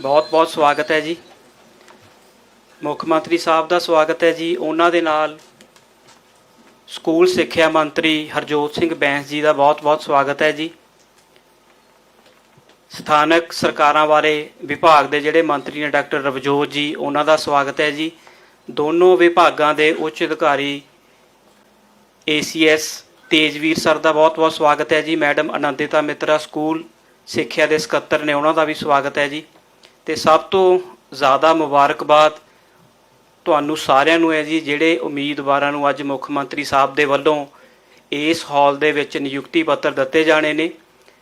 ਬਹੁਤ-ਬਹੁਤ ਸਵਾਗਤ ਹੈ ਜੀ। ਮੁੱਖ ਮੰਤਰੀ ਸਾਹਿਬ ਦਾ ਸਵਾਗਤ ਹੈ ਜੀ। ਉਹਨਾਂ ਦੇ ਨਾਲ ਸਕੂਲ ਸਿੱਖਿਆ ਮੰਤਰੀ ਹਰਜੋਤ ਸਿੰਘ ਬੈਂਸ ਜੀ ਦਾ ਬਹੁਤ-ਬਹੁਤ ਸਵਾਗਤ ਹੈ ਜੀ। ਸਥਾਨਕ ਸਰਕਾਰਾਂ ਬਾਰੇ ਵਿਭਾਗ ਦੇ ਜਿਹੜੇ ਮੰਤਰੀ ਨੇ ਡਾਕਟਰ ਰਵਜੋਤ ਜੀ, ਉਹਨਾਂ ਦਾ ਸਵਾਗਤ ਹੈ ਜੀ। ਦੋਨੋਂ ਵਿਭਾਗਾਂ ਦੇ ਉੱਚ ਅਧਿਕਾਰੀ ਏਸੀਐਸ ਤੇਜਵੀਰ ਸਰ ਦਾ ਬਹੁਤ-ਬਹੁਤ ਸਵਾਗਤ ਹੈ ਜੀ। ਮੈਡਮ ਅਨੰਦਿਤਾ ਮਿੱਤਰਾ ਸਕੂਲ ਸਿੱਖਿਆ ਦੇ ਸਕੱਤਰ ਨੇ, ਉਹਨਾਂ ਦਾ ਵੀ ਸਵਾਗਤ ਹੈ ਜੀ। ਤੇ ਸਭ ਤੋਂ ਜ਼ਿਆਦਾ ਮੁਬਾਰਕਬਾਦ ਤੁਹਾਨੂੰ ਸਾਰਿਆਂ ਨੂੰ ਹੈ ਜੀ, ਜਿਹੜੇ ਉਮੀਦਵਾਰਾਂ ਨੂੰ ਅੱਜ ਮੁੱਖ ਮੰਤਰੀ ਸਾਹਿਬ ਦੇ ਵੱਲੋਂ ਇਸ ਹਾਲ ਦੇ ਵਿੱਚ ਨਿਯੁਕਤੀ ਪੱਤਰ ਦਿੱਤੇ ਜਾਣੇ ਨੇ।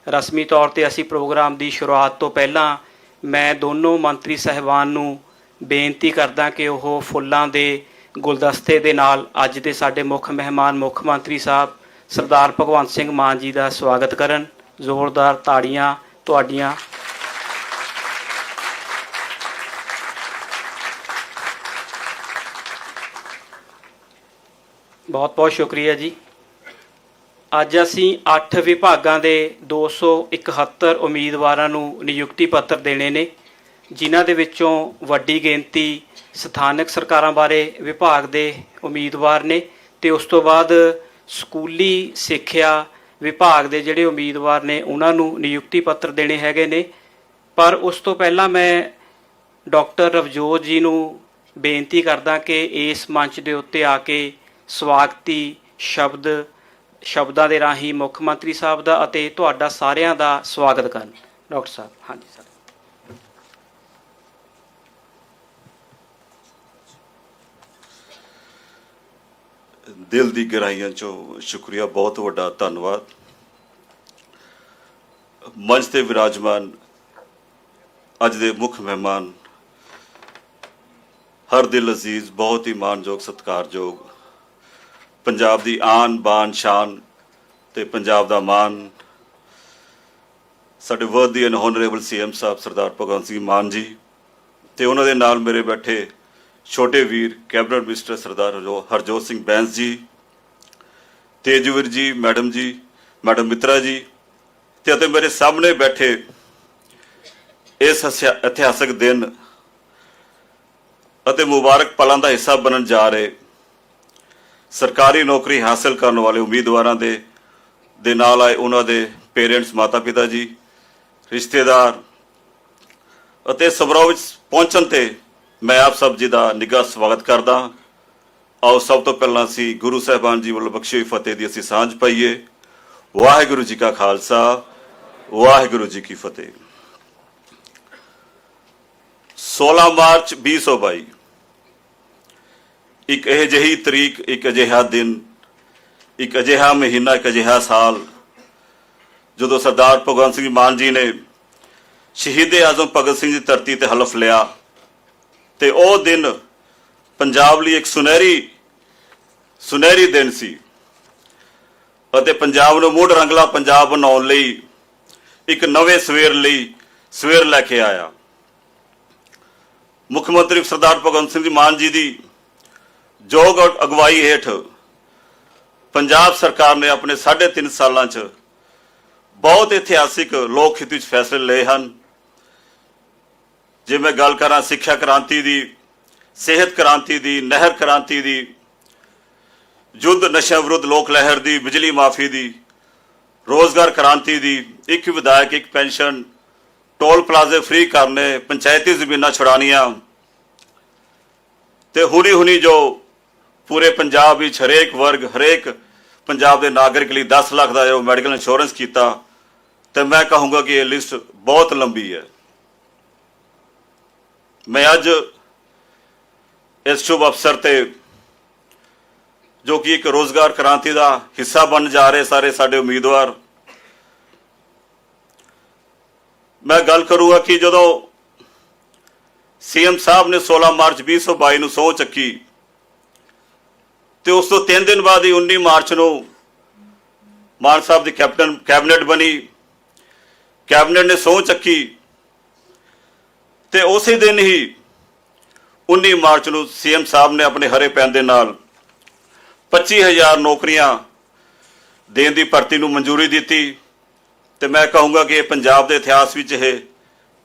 ਰਸਮੀ ਤੌਰ ਤੇ ਅਸੀਂ ਪ੍ਰੋਗਰਾਮ ਦੀ ਸ਼ੁਰੂਆਤ ਤੋਂ ਪਹਿਲਾਂ ਮੈਂ ਦੋਨੋਂ ਮੰਤਰੀ ਸਹਿਬਾਨ ਨੂੰ ਬੇਨਤੀ ਕਰਦਾ ਕਿ ਉਹ ਫੁੱਲਾਂ ਦੇ ਗੁਲਦਸਤੇ ਦੇ ਨਾਲ ਅੱਜ ਦੇ ਸਾਡੇ ਮੁੱਖ ਮਹਿਮਾਨ, ਮੁੱਖ ਮੰਤਰੀ ਸਾਹਿਬ ਸਰਦਾਰ ਭਗਵੰਤ ਸਿੰਘ ਮਾਨ ਜੀ ਦਾ ਸਵਾਗਤ ਕਰਨ। ਜ਼ੋਰਦਾਰ ਤਾੜੀਆਂ ਤੁਹਾਡੀਆਂ ਬਹੁਤ ਬਹੁਤ ਸ਼ੁਕਰੀਆ ਜੀ। ਅੱਜ ਅਸੀਂ 8 ਵਿਭਾਗਾਂ ਦੇ 271 ਉਮੀਦਵਾਰਾਂ ਨੂੰ ਨਿਯੁਕਤੀ ਪੱਤਰ ਦੇਣੇ ਨੇ, ਜਿਨ੍ਹਾਂ ਦੇ ਵਿੱਚੋਂ ਵੱਡੀ ਗਿਣਤੀ ਸਥਾਨਕ ਸਰਕਾਰਾਂ ਬਾਰੇ ਵਿਭਾਗ ਦੇ ਉਮੀਦਵਾਰ ਨੇ ਤੇ ਉਸ ਤੋਂ ਬਾਅਦ ਸਕੂਲੀ ਸਿੱਖਿਆ ਵਿਭਾਗ ਦੇ ਜਿਹੜੇ ਉਮੀਦਵਾਰ ਨੇ, ਉਹਨਾਂ ਨੂੰ ਨਿਯੁਕਤੀ ਪੱਤਰ ਦੇਣੇ ਹੈਗੇ ਨੇ। ਪਰ ਉਸ ਤੋਂ ਪਹਿਲਾਂ ਮੈਂ ਡਾਕਟਰ ਰਵਜੋਤ ਜੀ ਨੂੰ ਬੇਨਤੀ ਕਰਦਾ ਕਿ ਇਸ ਮੰਚ ਦੇ ਉੱਤੇ ਆ ਕੇ ਸਵਾਗਤੀ ਸ਼ਬਦ, ਸ਼ਬਦਾਂ ਦੇ ਰਾਹੀਂ ਮੁੱਖ ਮੰਤਰੀ ਸਾਹਿਬ ਦਾ ਅਤੇ ਤੁਹਾਡਾ ਸਾਰਿਆਂ ਦਾ ਸਵਾਗਤ ਕਰਨ। ਡਾਕਟਰ ਸਾਹਿਬ, ਹਾਂਜੀ ਸਰ। ਦਿਲ ਦੀ ਗਹਿਰਾਈਆਂ ਚੋਂ ਸ਼ੁਕਰੀਆ, ਬਹੁਤ ਵੱਡਾ ਧੰਨਵਾਦ। ਮੰਚ ਤੇ ਵਿਰਾਜਮਾਨ ਅੱਜ ਦੇ ਮੁੱਖ ਮਹਿਮਾਨ ਹਰ ਦਿਲ ਅਜ਼ੀਜ਼, ਬਹੁਤ ਹੀ ਮਾਣਯੋਗ ਸਤਿਕਾਰਯੋਗ ਪੰਜਾਬ ਦੀ ਆਨ, ਬਾਨ, ਸ਼ਾਨ ਤੇ ਪੰਜਾਬ ਦਾ ਮਾਨ। ਸਾਡੇ ਵਰਦੀ and honourable CM Sahib Sardar Bhagwant Singh Mann ji ਤੇ ਉਹਨਾਂ ਦੇ ਨਾਲ ਮੇਰੇ ਬੈਠੇ ਛੋਟੇ ਵੀਰ, ਕੈਬਨਿਟ ਮਿਨਿਸਟਰ ਸਰਦਾਰ ਹਰਜੋ- ਹਰਜੋਤ ਸਿੰਘ ਬੈਂਸ ਜੀ, ਤੇਜਵੀਰ ਜੀ, ਮੈਡਮ ਜੀ, ਮੈਡਮ ਮਿੱਤਰਾ ਜੀ ਤੇ ਅਤੇ ਮੇਰੇ ਸਾਹਮਣੇ ਬੈਠੇ ਇਸ ਇਤਿਹਾਸਕ ਦਿਨ ਅਤੇ ਮੁਬਾਰਕ ਪਲਾਂ ਦਾ ਹਿੱਸਾ ਬਣਨ ਜਾ ਰਹੇ ਸਰਕਾਰੀ ਨੌਕਰੀ ਹਾਸਲ ਕਰਨ ਵਾਲੇ ਉਮੀਦਵਾਰਾਂ ਦੇ ਦੇ ਨਾਲ ਆਏ ਉਹਨਾਂ ਦੇ ਪੇਰੈਂਟਸ ਮਾਤਾ ਪਿਤਾ ਜੀ, ਰਿਸ਼ਤੇਦਾਰ ਅਤੇ ਸਮਾਰੋਹ ਵਿੱਚ ਪਹੁੰਚਣ ਤੇ ਮੈਂ ਆਪ ਸਭ ਜੀ ਦਾ ਨਿੱਘਾ ਸਵਾਗਤ ਕਰਦਾ ਆਓ ਸਭ ਤੋਂ ਪਹਿਲਾਂ ਅਸੀਂ ਗੁਰੂ ਸਾਹਿਬਾਨ ਜੀ ਵੱਲੋਂ ਬਖਸ਼ੀ ਫਤਿਹ ਦੀ ਅਸੀਂ ਸਾਂਝ ਪਾਈਏ। ਵਾਹਿਗੁਰੂ ਜੀ ਕਾ ਖਾਲਸਾ, ਵਾਹਿਗੁਰੂ ਜੀ ਕੀ ਫਤਿਹ। 16 ਮਾਰਚ 2022 ਇੱਕ ਇਹ ਜਿਹੀ ਤਰੀਕ, ਇੱਕ ਅਜਿਹਾ ਦਿਨ, ਇੱਕ ਅਜਿਹਾ ਮਹੀਨਾ, ਇੱਕ ਅਜਿਹਾ ਸਾਲ। ਜਦੋਂ ਸਰਦਾਰ ਭਗਵੰਤ ਸਿੰਘ ਮਾਨ ਜੀ ਨੇ ਸ਼ਹੀਦ ਆਜ਼ਮ ਭਗਤ ਸਿੰਘ ਦੀ ਧਰਤੀ ਤੇ ਹਲਫ ਲਿਆ ਤੇ ਉਹ ਦਿਨ ਪੰਜਾਬ ਲਈ ਇੱਕ ਸੁਨਹਿਰੀ ਸੁਨਹਿਰੀ ਦਿਨ ਸੀ ਅਤੇ ਪੰਜਾਬ ਨੂੰ ਮੁੜ ਰੰਗਲਾ ਪੰਜਾਬ ਬਣਾਉਣ ਲਈ ਇੱਕ ਨਵੇਂ ਸਵੇਰ ਲਈ ਸਵੇਰ ਲੈ ਕੇ ਆਇਆ। ਮੁੱਖ ਮੰਤਰੀ ਸਰਦਾਰ ਭਗਵੰਤ ਸਿੰਘ ਜੀ ਮਾਨ ਜੀ ਦੀ ਯੋਗ ਅਗਵਾਈ ਹੇਠ ਪੰਜਾਬ ਸਰਕਾਰ ਨੇ ਆਪਣੇ 3.5 ਸਾਲਾਂ 'ਚ ਬਹੁਤ ਇਤਿਹਾਸਿਕ ਲੋਕ ਹਿੱਤ ਵਿੱਚ ਫੈਸਲੇ ਲਏ ਹਨ। ਜੇ ਮੈਂ ਗੱਲ ਕਰਾਂ ਸਿੱਖਿਆ ਕ੍ਰਾਂਤੀ ਦੀ, ਸਿਹਤ ਕ੍ਰਾਂਤੀ ਦੀ, ਨਹਿਰ ਕ੍ਰਾਂਤੀ ਦੀ, ਯੁੱਧ ਨਸ਼ਾ ਵਿਰੁੱਧ ਲੋਕ ਲਹਿਰ ਦੀ, ਬਿਜਲੀ ਮਾਫੀ ਦੀ, ਰੋਜ਼ਗਾਰ ਕ੍ਰਾਂਤੀ ਦੀ, ਇੱਕ ਵਿਧਾਇਕ, ਇੱਕ ਪੈਨਸ਼ਨ, ਟੋਲ ਪਲਾਜ਼ੇ ਫ੍ਰੀ ਕਰਨੇ, ਪੰਚਾਇਤੀ ਜ਼ਮੀਨਾਂ ਛੁਡਾਣੀਆਂ ਤੇ ਹੁਣੀ ਹੁਣੀ ਜੋ ਪੂਰੇ ਪੰਜਾਬ ਵਿੱਚ ਹਰੇਕ ਵਰਗ, ਹਰੇਕ ਪੰਜਾਬ ਦੇ ਨਾਗਰਿਕ ਲਈ 10 ਲੱਖ ਦਾ ਜੋ ਮੈਡੀਕਲ ਇੰਸ਼ੋਰੈਂਸ ਕੀਤਾ, ਤੇ ਮੈਂ ਕਹੂੰਗਾ ਕਿ ਇਹ ਲਿਸਟ ਬਹੁਤ ਲੰਬੀ ਹੈ। ਮੈਂ ਅੱਜ ਇਸ ਸ਼ੁਭ ਅਵਸਰ ਤੇ ਜੋ ਕਿ ਇੱਕ ਰੋਜ਼ਗਾਰ ਕ੍ਰਾਂਤੀ ਦਾ ਹਿੱਸਾ ਬਣ ਜਾ ਰਹੇ ਸਾਰੇ ਸਾਡੇ ਉਮੀਦਵਾਰ, ਮੈਂ ਗੱਲ ਕਰੂੰਗਾ ਕਿ ਜਦੋਂ ਸੀਐਮ ਸਾਹਿਬ ਨੇ 16 ਮਾਰਚ 2022 ਨੂੰ ਸਹੁੰ ਚੱਕੀ ਤੇ ਉਸ ਤੋਂ 3 ਦਿਨ ਬਾਅਦ ਹੀ 19 ਮਾਰਚ ਨੂੰ ਮਾਨ ਸਾਹਿਬ ਦੀ ਕੈਪਟਨ ਕੈਬਨਿਟ ਬਣੀ। ਕੈਬਨਿਟ ਨੇ ਸਹੁੰ ਚੱਕੀ ਤੇ ਉਸੇ ਦਿਨ ਹੀ 19 ਮਾਰਚ ਨੂੰ ਸੀਐਮ ਸਾਹਿਬ ਨੇ ਆਪਣੇ ਹਰੇ ਪੈਨ ਦੇ ਨਾਲ 25000 ਨੌਕਰੀਆਂ ਦੇਣ ਦੀ ਭਰਤੀ ਨੂੰ ਮਨਜ਼ੂਰੀ ਦਿੱਤੀ ਤੇ ਮੈਂ ਕਹੂੰਗਾ ਕਿ ਇਹ ਪੰਜਾਬ ਦੇ ਇਤਿਹਾਸ ਵਿੱਚ ਇਹ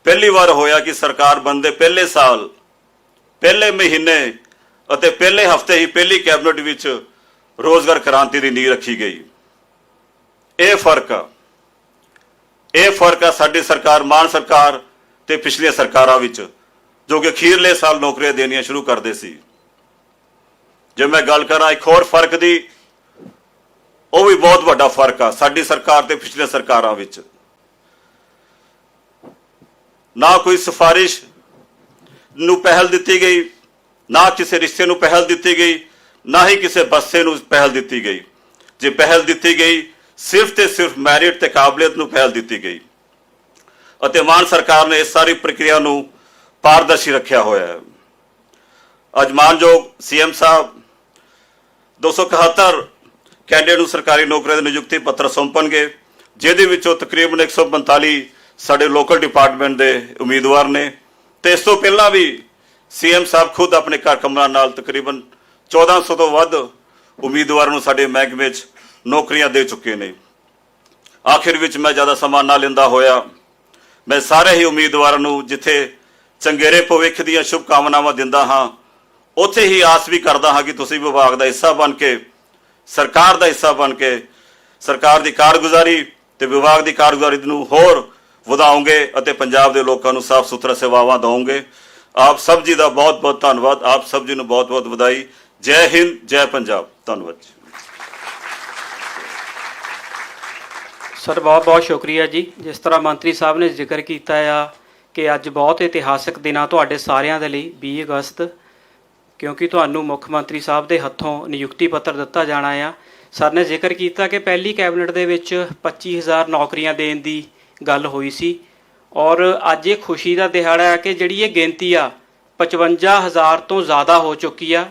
ਪਹਿਲੀ ਵਾਰ ਹੋਇਆ ਕਿ ਸਰਕਾਰ ਬੰਦੇ ਪਹਿਲੇ ਸਾਲ, ਪਹਿਲੇ ਮਹੀਨੇ ਅਤੇ ਪਹਿਲੇ ਹਫ਼ਤੇ ਹੀ ਪਹਿਲੀ ਕੈਬਨਿਟ ਵਿੱਚ ਰੋਜ਼ਗਾਰ ਕ੍ਰਾਂਤੀ ਦੀ ਨੀਂਹ ਰੱਖੀ ਗਈ। ਇਹ ਫ਼ਰਕ ਆ। ਇਹ ਫ਼ਰਕ ਆ ਸਾਡੀ ਸਰਕਾਰ, ਮਾਨ ਸਰਕਾਰ ਤੇ ਪਿਛਲੀਆਂ ਸਰਕਾਰਾਂ ਵਿੱਚ, ਜੋ ਕਿ ਅਖੀਰਲੇ ਸਾਲ ਨੌਕਰੀਆਂ ਦੇਣੀਆਂ ਸ਼ੁਰੂ ਕਰਦੇ ਸੀ। ਜੇ ਮੈਂ ਗੱਲ ਕਰਾਂ ਇੱਕ ਹੋਰ ਫ਼ਰਕ ਦੀ, ਉਹ ਵੀ ਬਹੁਤ ਵੱਡਾ ਫ਼ਰਕ ਆ ਸਾਡੀ ਸਰਕਾਰ ਤੇ ਪਿਛਲੀਆਂ ਸਰਕਾਰਾਂ ਵਿੱਚ। ਨਾ ਕੋਈ ਸਿਫਾਰਿਸ਼ ਨੂੰ ਪਹਿਲ ਦਿੱਤੀ ਗਈ ਨਾ ਕਿਸੇ ਰਿਸ਼ਤੇ ਨੂੰ ਪਹਿਲ ਦਿੱਤੀ ਗਈ, ਨਾ ਹੀ ਕਿਸੇ ਬੱਸੇ ਨੂੰ ਪਹਿਲ ਦਿੱਤੀ ਗਈ। ਜੇ ਪਹਿਲ ਦਿੱਤੀ ਗਈ, ਸਿਰਫ ਤੇ ਸਿਰਫ ਮੈਰਿਟ ਤੇ ਕਾਬਲੀਅਤ ਨੂੰ ਪਹਿਲ ਦਿੱਤੀ ਗਈ। ਅਤੇ ਮਾਨ ਸਰਕਾਰ ਨੇ ਇਸ ਸਾਰੀ ਪ੍ਰਕਿਰਿਆ ਨੂੰ ਪਾਰਦਰਸ਼ੀ ਰੱਖਿਆ ਹੋਇਆ ਹੈ। ਅੱਜ ਮਾਨਯੋਗ ਸੀਐਮ ਸਾਹਿਬ 271 ਕੈਂਡੀਡੇਟ ਨੂੰ ਸਰਕਾਰੀ ਨੌਕਰੀਆਂ ਦੇ ਨਿਯੁਕਤੀ ਪੱਤਰ ਸੌਂਪਣਗੇ, ਜਿਹਦੇ ਵਿੱਚੋਂ ਤਕਰੀਬਨ 145 ਸਾਡੇ ਲੋਕਲ ਡਿਪਾਰਟਮੈਂਟ ਦੇ ਉਮੀਦਵਾਰ ਨੇ। ਤੇ ਇਸ ਤੋਂ ਪਹਿਲਾਂ ਵੀ ਸੀਐਮ ਸਾਹਿਬ ਖੁਦ ਆਪਣੇ ਘਰ ਕਮਰਾਂ ਨਾਲ ਤਕਰੀਬਨ 1400 ਤੋਂ ਵੱਧ ਉਮੀਦਵਾਰਾਂ ਨੂੰ ਸਾਡੇ ਮਹਿਕਮੇ 'ਚ ਨੌਕਰੀਆਂ ਦੇ ਚੁੱਕੇ ਨੇ। ਆਖਿਰ ਵਿੱਚ ਮੈਂ ਜ਼ਿਆਦਾ ਸਮਾਂ ਨਾ ਲੈਂਦਾ ਹੋਇਆ, ਮੈਂ ਸਾਰੇ ਹੀ ਉਮੀਦਵਾਰਾਂ ਨੂੰ ਜਿੱਥੇ ਚੰਗੇਰੇ ਭਵਿੱਖ ਦੀਆਂ ਸ਼ੁਭ ਕਾਮਨਾਵਾਂ ਦਿੰਦਾ ਹਾਂ, ਉੱਥੇ ਹੀ ਆਸ ਵੀ ਕਰਦਾ ਹਾਂ ਕਿ ਤੁਸੀਂ ਵਿਭਾਗ ਦਾ ਹਿੱਸਾ ਬਣ ਕੇ, ਸਰਕਾਰ ਦਾ ਹਿੱਸਾ ਬਣ ਕੇ, ਸਰਕਾਰ ਦੀ ਕਾਰਗੁਜ਼ਾਰੀ ਤੇ ਵਿਭਾਗ ਦੀ ਕਾਰਗੁਜ਼ਾਰੀ ਨੂੰ ਹੋਰ ਵਧਾਓਗੇ ਅਤੇ ਪੰਜਾਬ ਦੇ ਲੋਕਾਂ ਨੂੰ ਸਾਫ਼ ਸੁਥਰਾ ਸੇਵਾਵਾਂ ਦਿਓਗੇ ਆਪ ਸਭ ਜੀ ਦਾ ਬਹੁਤ ਬਹੁਤ ਧੰਨਵਾਦ। ਆਪ ਸਭ ਜੀ ਨੂੰ ਬਹੁਤ ਬਹੁਤ ਵਧਾਈ। ਜੈ ਹਿੰਦ, ਜੈ ਪੰਜਾਬ। ਧੰਨਵਾਦ ਜੀ। ਸਰ, ਬਹੁਤ ਬਹੁਤ ਸ਼ੁਕਰੀਆ ਜੀ। ਜਿਸ ਤਰ੍ਹਾਂ ਮੰਤਰੀ ਸਾਹਿਬ ਨੇ ਜ਼ਿਕਰ ਕੀਤਾ ਆ ਕਿ ਅੱਜ ਬਹੁਤ ਇਤਿਹਾਸਕ ਦਿਨ ਆ ਤੁਹਾਡੇ ਸਾਰਿਆਂ ਦੇ ਲਈ 20 ਅਗਸਤ, ਕਿਉਂਕਿ ਤੁਹਾਨੂੰ ਮੁੱਖ ਮੰਤਰੀ ਸਾਹਿਬ ਦੇ ਹੱਥੋਂ ਨਿਯੁਕਤੀ ਪੱਤਰ ਦਿੱਤਾ ਜਾਣਾ ਆ। ਸਰ ਨੇ ਜ਼ਿਕਰ ਕੀਤਾ ਕਿ ਪਹਿਲੀ ਕੈਬਨਿਟ ਦੇ ਵਿੱਚ 25000 ਨੌਕਰੀਆਂ ਦੇਣ ਦੀ ਗੱਲ ਹੋਈ ਸੀ। ਔਰ ਅੱਜ ਇਹ ਖੁਸ਼ੀ ਦਾ ਦਿਹਾੜਾ ਹੈ ਕਿ ਜਿਹੜੀ ਇਹ ਗਿਣਤੀ ਆ 55000 ਤੋਂ ਜ਼ਿਆਦਾ ਹੋ ਚੁੱਕੀ ਆ।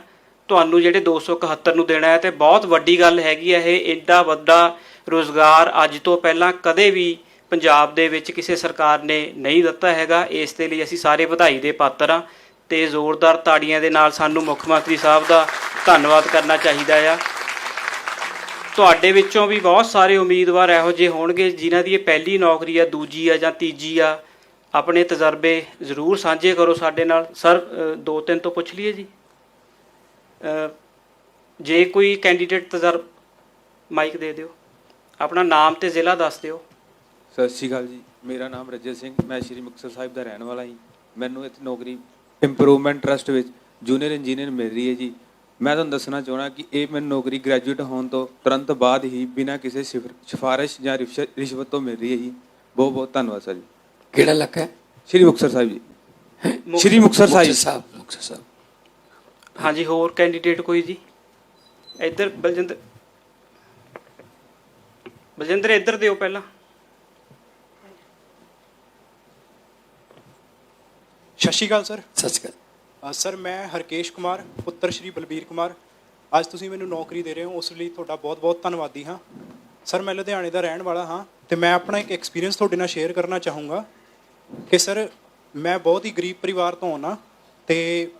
ਤੁਹਾਨੂੰ ਜਿਹੜੇ 271 ਨੂੰ ਦੇਣਾ ਹੈ ਤੇ ਬਹੁਤ ਵੱਡੀ ਗੱਲ ਹੈਗੀ ਆ, ਇਹ ਐਡਾ ਵੱਡਾ ਰੋਜ਼ਗਾਰ ਅੱਜ ਤੋਂ ਪਹਿਲਾਂ ਕਦੇ ਵੀ ਪੰਜਾਬ ਦੇ ਵਿੱਚ ਕਿਸੇ ਸਰਕਾਰ ਨੇ ਨਹੀਂ ਦਿੱਤਾ ਹੈਗਾ। ਇਸ ਦੇ ਲਈ ਅਸੀਂ ਸਾਰੇ ਵਧਾਈ ਦੇ ਪਾਤਰ ਆ ਤੇ ਜ਼ੋਰਦਾਰ ਤਾੜੀਆਂ ਦੇ ਨਾਲ ਸਾਨੂੰ ਮੁੱਖ ਮੰਤਰੀ ਸਾਹਿਬ ਦਾ ਧੰਨਵਾਦ ਕਰਨਾ ਚਾਹੀਦਾ ਆ। ਤੁਹਾਡੇ ਵਿੱਚੋਂ ਵੀ ਬਹੁਤ ਸਾਰੇ ਉਮੀਦਵਾਰ ਇਹੋ ਜਿਹੇ ਹੋਣਗੇ ਜਿਨ੍ਹਾਂ ਦੀ ਇਹ ਪਹਿਲੀ ਨੌਕਰੀ ਆ, ਦੂਜੀ ਆ ਜਾਂ ਤੀਜੀ ਆ। ਆਪਣੇ ਤਜਰਬੇ ਜ਼ਰੂਰ ਸਾਂਝੇ ਕਰੋ ਸਾਡੇ ਨਾਲ। ਸਰ ਦੋ ਤਿੰਨ ਤੋਂ ਪੁੱਛ ਲਈਏ ਜੀ। ਜੇ ਕੋਈ ਕੈਂਡੀਡੇਟ ਤਜਰਬ ਮਾਈਕ ਦੇ ਦਿਓ। ਆਪਣਾ ਨਾਮ ਤੇ ਜ਼ਿਲ੍ਹਾ ਦੱਸ ਦਿਓ। ਸਤਿ ਸ਼੍ਰੀ ਅਕਾਲ ਜੀ। ਮੇਰਾ ਨਾਮ ਰਜਤ ਸਿੰਘ। ਮੈਂ ਸ਼੍ਰੀ ਮੁਕਤਸਰ ਸਾਹਿਬ ਦਾ ਰਹਿਣ ਵਾਲਾ ਹਾਂ ਮੈਨੂੰ ਇੱਥੇ ਨੌਕਰੀ ਇੰਪਰੂਵਮੈਂਟ ਟਰਸਟ ਵਿੱਚ ਜੂਨੀਅਰ ਇੰਜੀਨੀਅਰ ਮਿਲ ਰਹੀ ਹੈ ਜੀ। ਮੈਂ ਤੁਹਾਨੂੰ ਦੱਸਣਾ ਚਾਹਣਾ ਕਿ ਇਹ ਮੈਨੂੰ ਨੌਕਰੀ ਗ੍ਰੈਜੂਏਟ ਹੋਣ ਤੋਂ ਤੁਰੰਤ ਬਾਅਦ ਹੀ ਬਿਨਾਂ ਕਿਸੇ ਸਿਫਰ- ਸਿਫਾਰਿਸ਼ ਜਾਂ ਰਿਸ਼- ਰਿਸ਼ਵਤ ਤੋਂ ਮਿਲ ਰਹੀ ਹੈ ਜੀ। ਬਹੁਤ ਬਹੁਤ ਧੰਨਵਾਦ ਸਰ ਜੀ। ਕਿਹੜਾ ਇਲਾਕਾ ਹੈ? ਸ਼੍ਰੀ ਮੁਕਤਸਰ ਸਾਹਿਬ ਜੀ। ਸ਼੍ਰੀ ਮੁਕਤਸਰ ਸਾਹਿਬ ਸਾਹਿਬ ਮੁਕਤਸਰ ਸਾਹਿਬ। ਹਾਂਜੀ ਹੋਰ ਕੈਂਡੀਡੇਟ ਕੋਈ ਜੀ? ਇੱਧਰ ਬਲਜਿੰਦਰ ਬਲਜਿੰਦਰ ਇੱਧਰ ਦਿਓ ਪਹਿਲਾਂ। ਸਤਿ ਸ਼੍ਰੀ ਅਕਾਲ ਸਰ। ਸੱਚ ਕਰ ਅ, ਸਰ, ਮੈਂ ਹਰਕੇਸ਼ ਕੁਮਾਰ, ਪੁੱਤਰ ਸ਼੍ਰੀ ਬਲਬੀਰ ਕੁਮਾਰ। ਅੱਜ ਤੁਸੀਂ ਮੈਨੂੰ ਨੌਕਰੀ ਦੇ ਰਹੇ ਹੋ, ਉਸ ਲਈ ਤੁਹਾਡਾ ਬਹੁਤ-ਬਹੁਤ ਧੰਨਵਾਦੀ ਹਾਂ। ਸਰ, ਮੈਂ ਲੁਧਿਆਣੇ ਦਾ ਰਹਿਣ ਵਾਲਾ ਹਾਂ ਤੇ ਮੈਂ ਆਪਣਾ ਇੱਕ ਐਕਸਪੀਰੀਅੰਸ ਤੁਹਾਡੇ ਨਾਲ ਸ਼ੇਅਰ ਕਰਨਾ ਚਾਹੂੰਗਾ ਕਿ ਸਰ, ਮੈਂ ਬਹੁਤ ਹੀ ਗਰੀਬ ਪਰਿਵਾਰ ਤੋਂ ਆਉਣਾ ਤੇ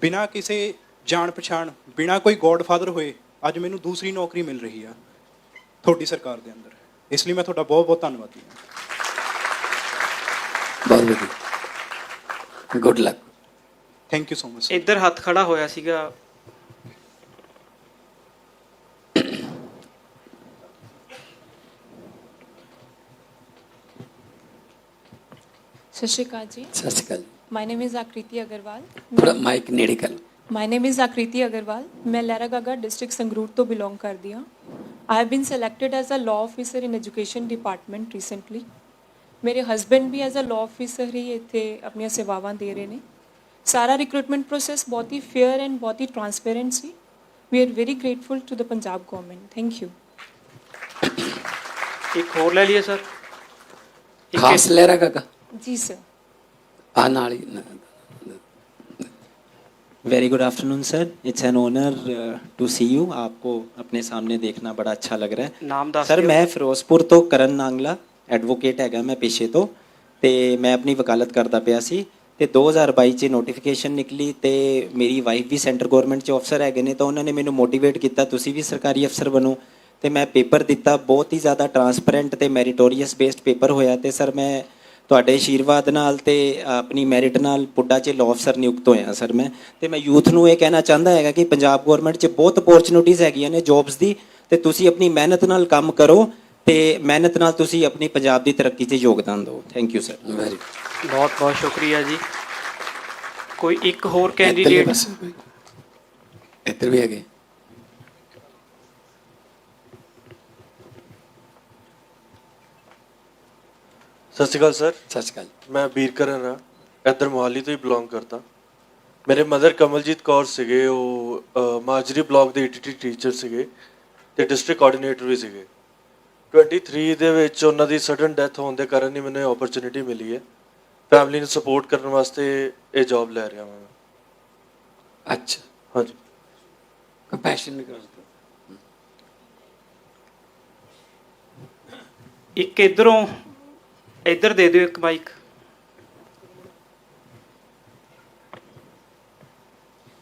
ਬਿਨਾਂ ਕਿਸੇ ਜਾਣ ਪਛਾਣ ਬਿਨਾਂ ਕੋਈ ਗੋਡਫਾਦਰ ਹੋਏ, ਅੱਜ ਮੈਨੂੰ ਦੂਸਰੀ ਨੌਕਰੀ ਮਿਲ ਰਹੀ ਆ ਤੁਹਾਡੀ ਸਰਕਾਰ ਦੇ ਅੰਦਰ। ਇਸ ਲਈ ਮੈਂ ਤੁਹਾਡਾ ਬਹੁਤ-ਬਹੁਤ ਧੰਨਵਾਦੀ ਹਾਂ। ਬਹੁਤ ਵਧੀਆ। Good luck thank you so much ਇੱਧਰ ਹੱਥ ਖੜਾ ਹੋਇਆ ਸੀਗਾ। ਸਤਿ ਸ਼੍ਰੀ ਅਕਾਲ ਜੀ। ਸਤਿ ਸ਼੍ਰੀ ਅਕਾਲ ਮਾਈ ਨੇਮ ਇਜ਼ ਆਕ੍ਰਿਤੀ ਅਗਰਵਾਲ ਥੋੜਾ ਮਾਈਕ ਨੇੜੇ ਕਰ ਮਾਈ ਨੇਮ ਇਜ਼ ਆਕ੍ਰਿਤੀ ਅਗਰਵਾਲ ਮੈਂ ਲਹਿਰਾਗਾਗਾ ਡਿਸਟ੍ਰਿਕਟ ਸੰਗਰੂਰ ਤੋਂ ਬਿਲੋਂਗ ਕਰਦੀ ਹਾਂ। I have been selected as a law officer in education department recently मेरे हस्बैंड भी एज अ लॉ ऑफिसर ही इतने अपन सेवावान दे रहे ने सारा रिक्रूटमेंट प्रोसेस बहुत ही फेयर एंड बहुत ही transparent C. We are very grateful to the Punjab government thank you एक और ले लिए सर खास ले रहा काका? जी सर आने वाली very good afternoon sir it's an honour to see you आपको अपने सामने देखना बड़ा अच्छा लग रहा है। नाम सर मैं फिरोजपुर तो करण नांगला। ਐਡਵੋਕੇਟ ਹੈਗਾ ਮੈਂ ਪੇਸ਼ੇ ਤੋਂ ਤੇ ਮੈਂ ਆਪਣੀ ਵਕਾਲਤ ਕਰਦਾ ਪਿਆ ਸੀ ਤੇ 2022 ਚ ਨੋਟੀਫਿਕੇਸ਼ਨ ਨਿਕਲੀ ਤੇ ਮੇਰੀ ਵਾਈਫ ਵੀ ਸੈਂਟਰ ਗਵਰਨਮੈਂਟ ਚ ਅਫਸਰ ਹੈਗੇ ਨੇ ਤਾਂ ਉਹਨਾਂ ਨੇ ਮੈਨੂੰ ਮੋਟੀਵੇਟ ਕੀਤਾ, ਤੁਸੀਂ ਵੀ ਸਰਕਾਰੀ ਅਫਸਰ ਬਣੋ। ਤੇ ਮੈਂ ਪੇਪਰ ਦਿੱਤਾ, ਬਹੁਤ ਹੀ ਜ਼ਿਆਦਾ ਟਰਾਂਸਪੇਰੈਂਟ ਤੇ ਮੈਰੀਟੋਰੀਅਸ ਬੇਸਡ ਪੇਪਰ ਹੋਇਆ ਤੇ ਸਰ ਮੈਂ ਤੁਹਾਡੇ ਆਸ਼ੀਰਵਾਦ ਨਾਲ ਤੇ ਆਪਣੀ ਮੈਰਿਟ ਨਾਲ ਪੁੱਡਾ 'ਚ ਲਾਅ ਅਫਸਰ ਨਿਯੁਕਤ ਹੋਇਆ ਸਰ ਮੈਂ। ਤੇ ਮੈਂ ਯੂਥ ਨੂੰ ਇਹ ਕਹਿਣਾ ਚਾਹੁੰਦਾ ਹੈਗਾ ਕਿ ਪੰਜਾਬ ਗਵਰਨਮੈਂਟ 'ਚ ਬਹੁਤ ਅਪੋਰਚੁਨਿਟੀਜ਼ ਹੈਗੀਆਂ ਨੇ ਜੌਬਸ ਦੀ ਤੇ ਤੁਸੀਂ ਆਪਣੀ ਮਿਹਨਤ ਨਾਲ ਕੰਮ ਕਰੋ ਤੇ ਮਿਹਨਤ ਨਾਲ ਤੁਸੀਂ ਆਪਣੀ ਪੰਜਾਬ ਦੀ ਤਰੱਕੀ 'ਚ ਯੋਗਦਾਨ ਦਿਓ। ਥੈਂਕ ਯੂ ਸਰ ਵੈਰੀ ਬਹੁਤ ਬਹੁਤ ਸ਼ੁਕਰੀਆ ਜੀ। ਕੋਈ ਇੱਕ ਹੋਰ ਕੈਂਡੀਡੇਟ। ਇੱਧਰ ਵੀ ਹੈਗੇ। ਸਤਿ ਸ਼੍ਰੀ ਅਕਾਲ ਸਰ। ਸਤਿ ਸ਼੍ਰੀ ਅਕਾਲ। ਮੈਂ ਬੀਰਕਰਨ ਹਾਂ। ਇੱਧਰ ਮੋਹਾਲੀ ਤੋਂ ਹੀ ਬਿਲੋਂਗ ਕਰਦਾ। ਮੇਰੇ ਮਦਰ ਕਮਲਜੀਤ ਕੌਰ ਸੀਗੇ ਉਹ ਮਾਜਰੀ ਬਲਾਕ ਦੇ ਈਟੀਟੀ ਟੀਚਰ ਸੀਗੇ ਤੇ ਡਿਸਟ੍ਰਿਕਟ ਕੋਆਰਡੀਨੇਟਰ ਵੀ ਸੀਗੇ। 23 ਦੇ ਵਿੱਚ ਉਹਨਾਂ ਦੀ ਸਡਨ ਡੈਥ ਹੋਣ ਦੇ ਕਾਰਨ ਹੀ ਮੈਨੂੰ ਇਹ ਓਪਰਚ्युनिटी ਮਿਲੀ ਹੈ। ਫੈਮਿਲੀ ਨੂੰ ਸਪੋਰਟ ਕਰਨ ਵਾਸਤੇ ਇਹ ਜੌਬ ਲੈ ਰਿਹਾ ਮੈਂ। ਅੱਛਾ। ਹਾਂਜੀ। ਕੰਪੈਸ਼ਨ ਕਰਦਾ ਇੱਕ ਇਧਰੋਂ ਇਧਰ ਦੇ ਦਿਓ ਇੱਕ ਮਾਈਕ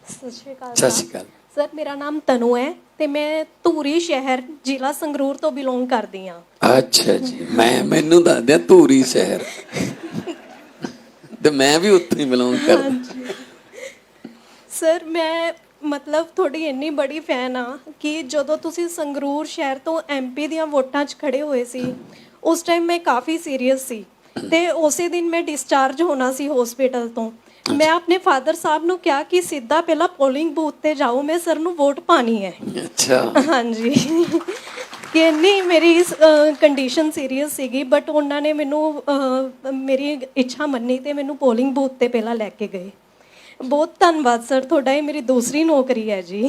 ਸਤਿ ਸ਼੍ਰੀ ਅਕਾਲ ਸਤਿ ਸ਼੍ਰੀ ਅਕਾਲ। ਸਰ ਮੇਰਾ ਨਾਮ ਤਨੂ ਹੈ ਤੇ ਮੈਂ ਧੂਰੀ ਸ਼ਹਿਰ ਜ਼ਿਲ੍ਹਾ ਸੰਗਰੂਰ ਤੋਂ ਬਿਲੋਂਗ ਕਰਦੀ ਹਾਂ। ਅੱਛਾ ਜੀ ਮੈਂ ਮੈਨੂੰ ਦੱਸ ਦਿਆ ਧੂਰੀ ਸ਼ਹਿਰ। ਤੇ ਮੈਂ ਵੀ ਉੱਥੇ ਹੀ ਬਿਲੋਂਗ ਕਰਦਾ। ਸਰ ਮੈਂ ਮਤਲਬ ਤੁਹਾਡੀ ਇੰਨੀ ਬੜੀ ਫੈਨ ਆ ਕਿ ਜਦੋਂ ਤੁਸੀਂ ਸੰਗਰੂਰ ਸ਼ਹਿਰ ਤੋਂ ਐਮਪੀ ਦੀਆਂ ਵੋਟਾਂ 'ਚ ਖੜੇ ਹੋਏ ਸੀ ਉਸ ਟਾਈਮ ਮੈਂ ਕਾਫੀ ਸੀਰੀਅਸ ਸੀ ਤੇ ਉਸੇ ਦਿਨ ਮੈਂ ਡਿਸਚਾਰਜ ਹੋਣਾ ਸੀ ਹਸਪੀਟਲ ਤੋਂ। ਮੈਂ ਆਪਣੇ ਫਾਦਰ ਸਾਹਿਬ ਨੂੰ ਕਿਹਾ ਕਿ ਸਿੱਧਾ ਪਹਿਲਾਂ ਪੋਲਿੰਗ ਬੂਥ ਤੇ ਜਾਓ ਮੈਂ ਸਰ ਨੂੰ ਵੋਟ ਪਾਣੀ ਹੈ। ਅੱਛਾ। ਹਾਂਜੀ। ਕਿ ਇੰਨੀ ਮੇਰੀ ਕੰਡੀਸ਼ਨ ਸੀਰੀਅਸ ਸੀਗੀ ਬਟ ਉਹਨਾਂ ਨੇ ਮੈਨੂੰ ਅਹ, ਮੇਰੀ ਇੱਛਾ ਮੰਨੀ ਤੇ ਮੈਨੂੰ ਪੋਲਿੰਗ ਬੂਥ ਤੇ ਪਹਿਲਾਂ ਲੈ ਕੇ ਗਏ। ਬਹੁਤ ਧੰਨਵਾਦ ਸਰ ਤੁਹਾਡਾ ਇਹ ਮੇਰੀ ਦੂਸਰੀ ਨੌਕਰੀ ਹੈ ਜੀ।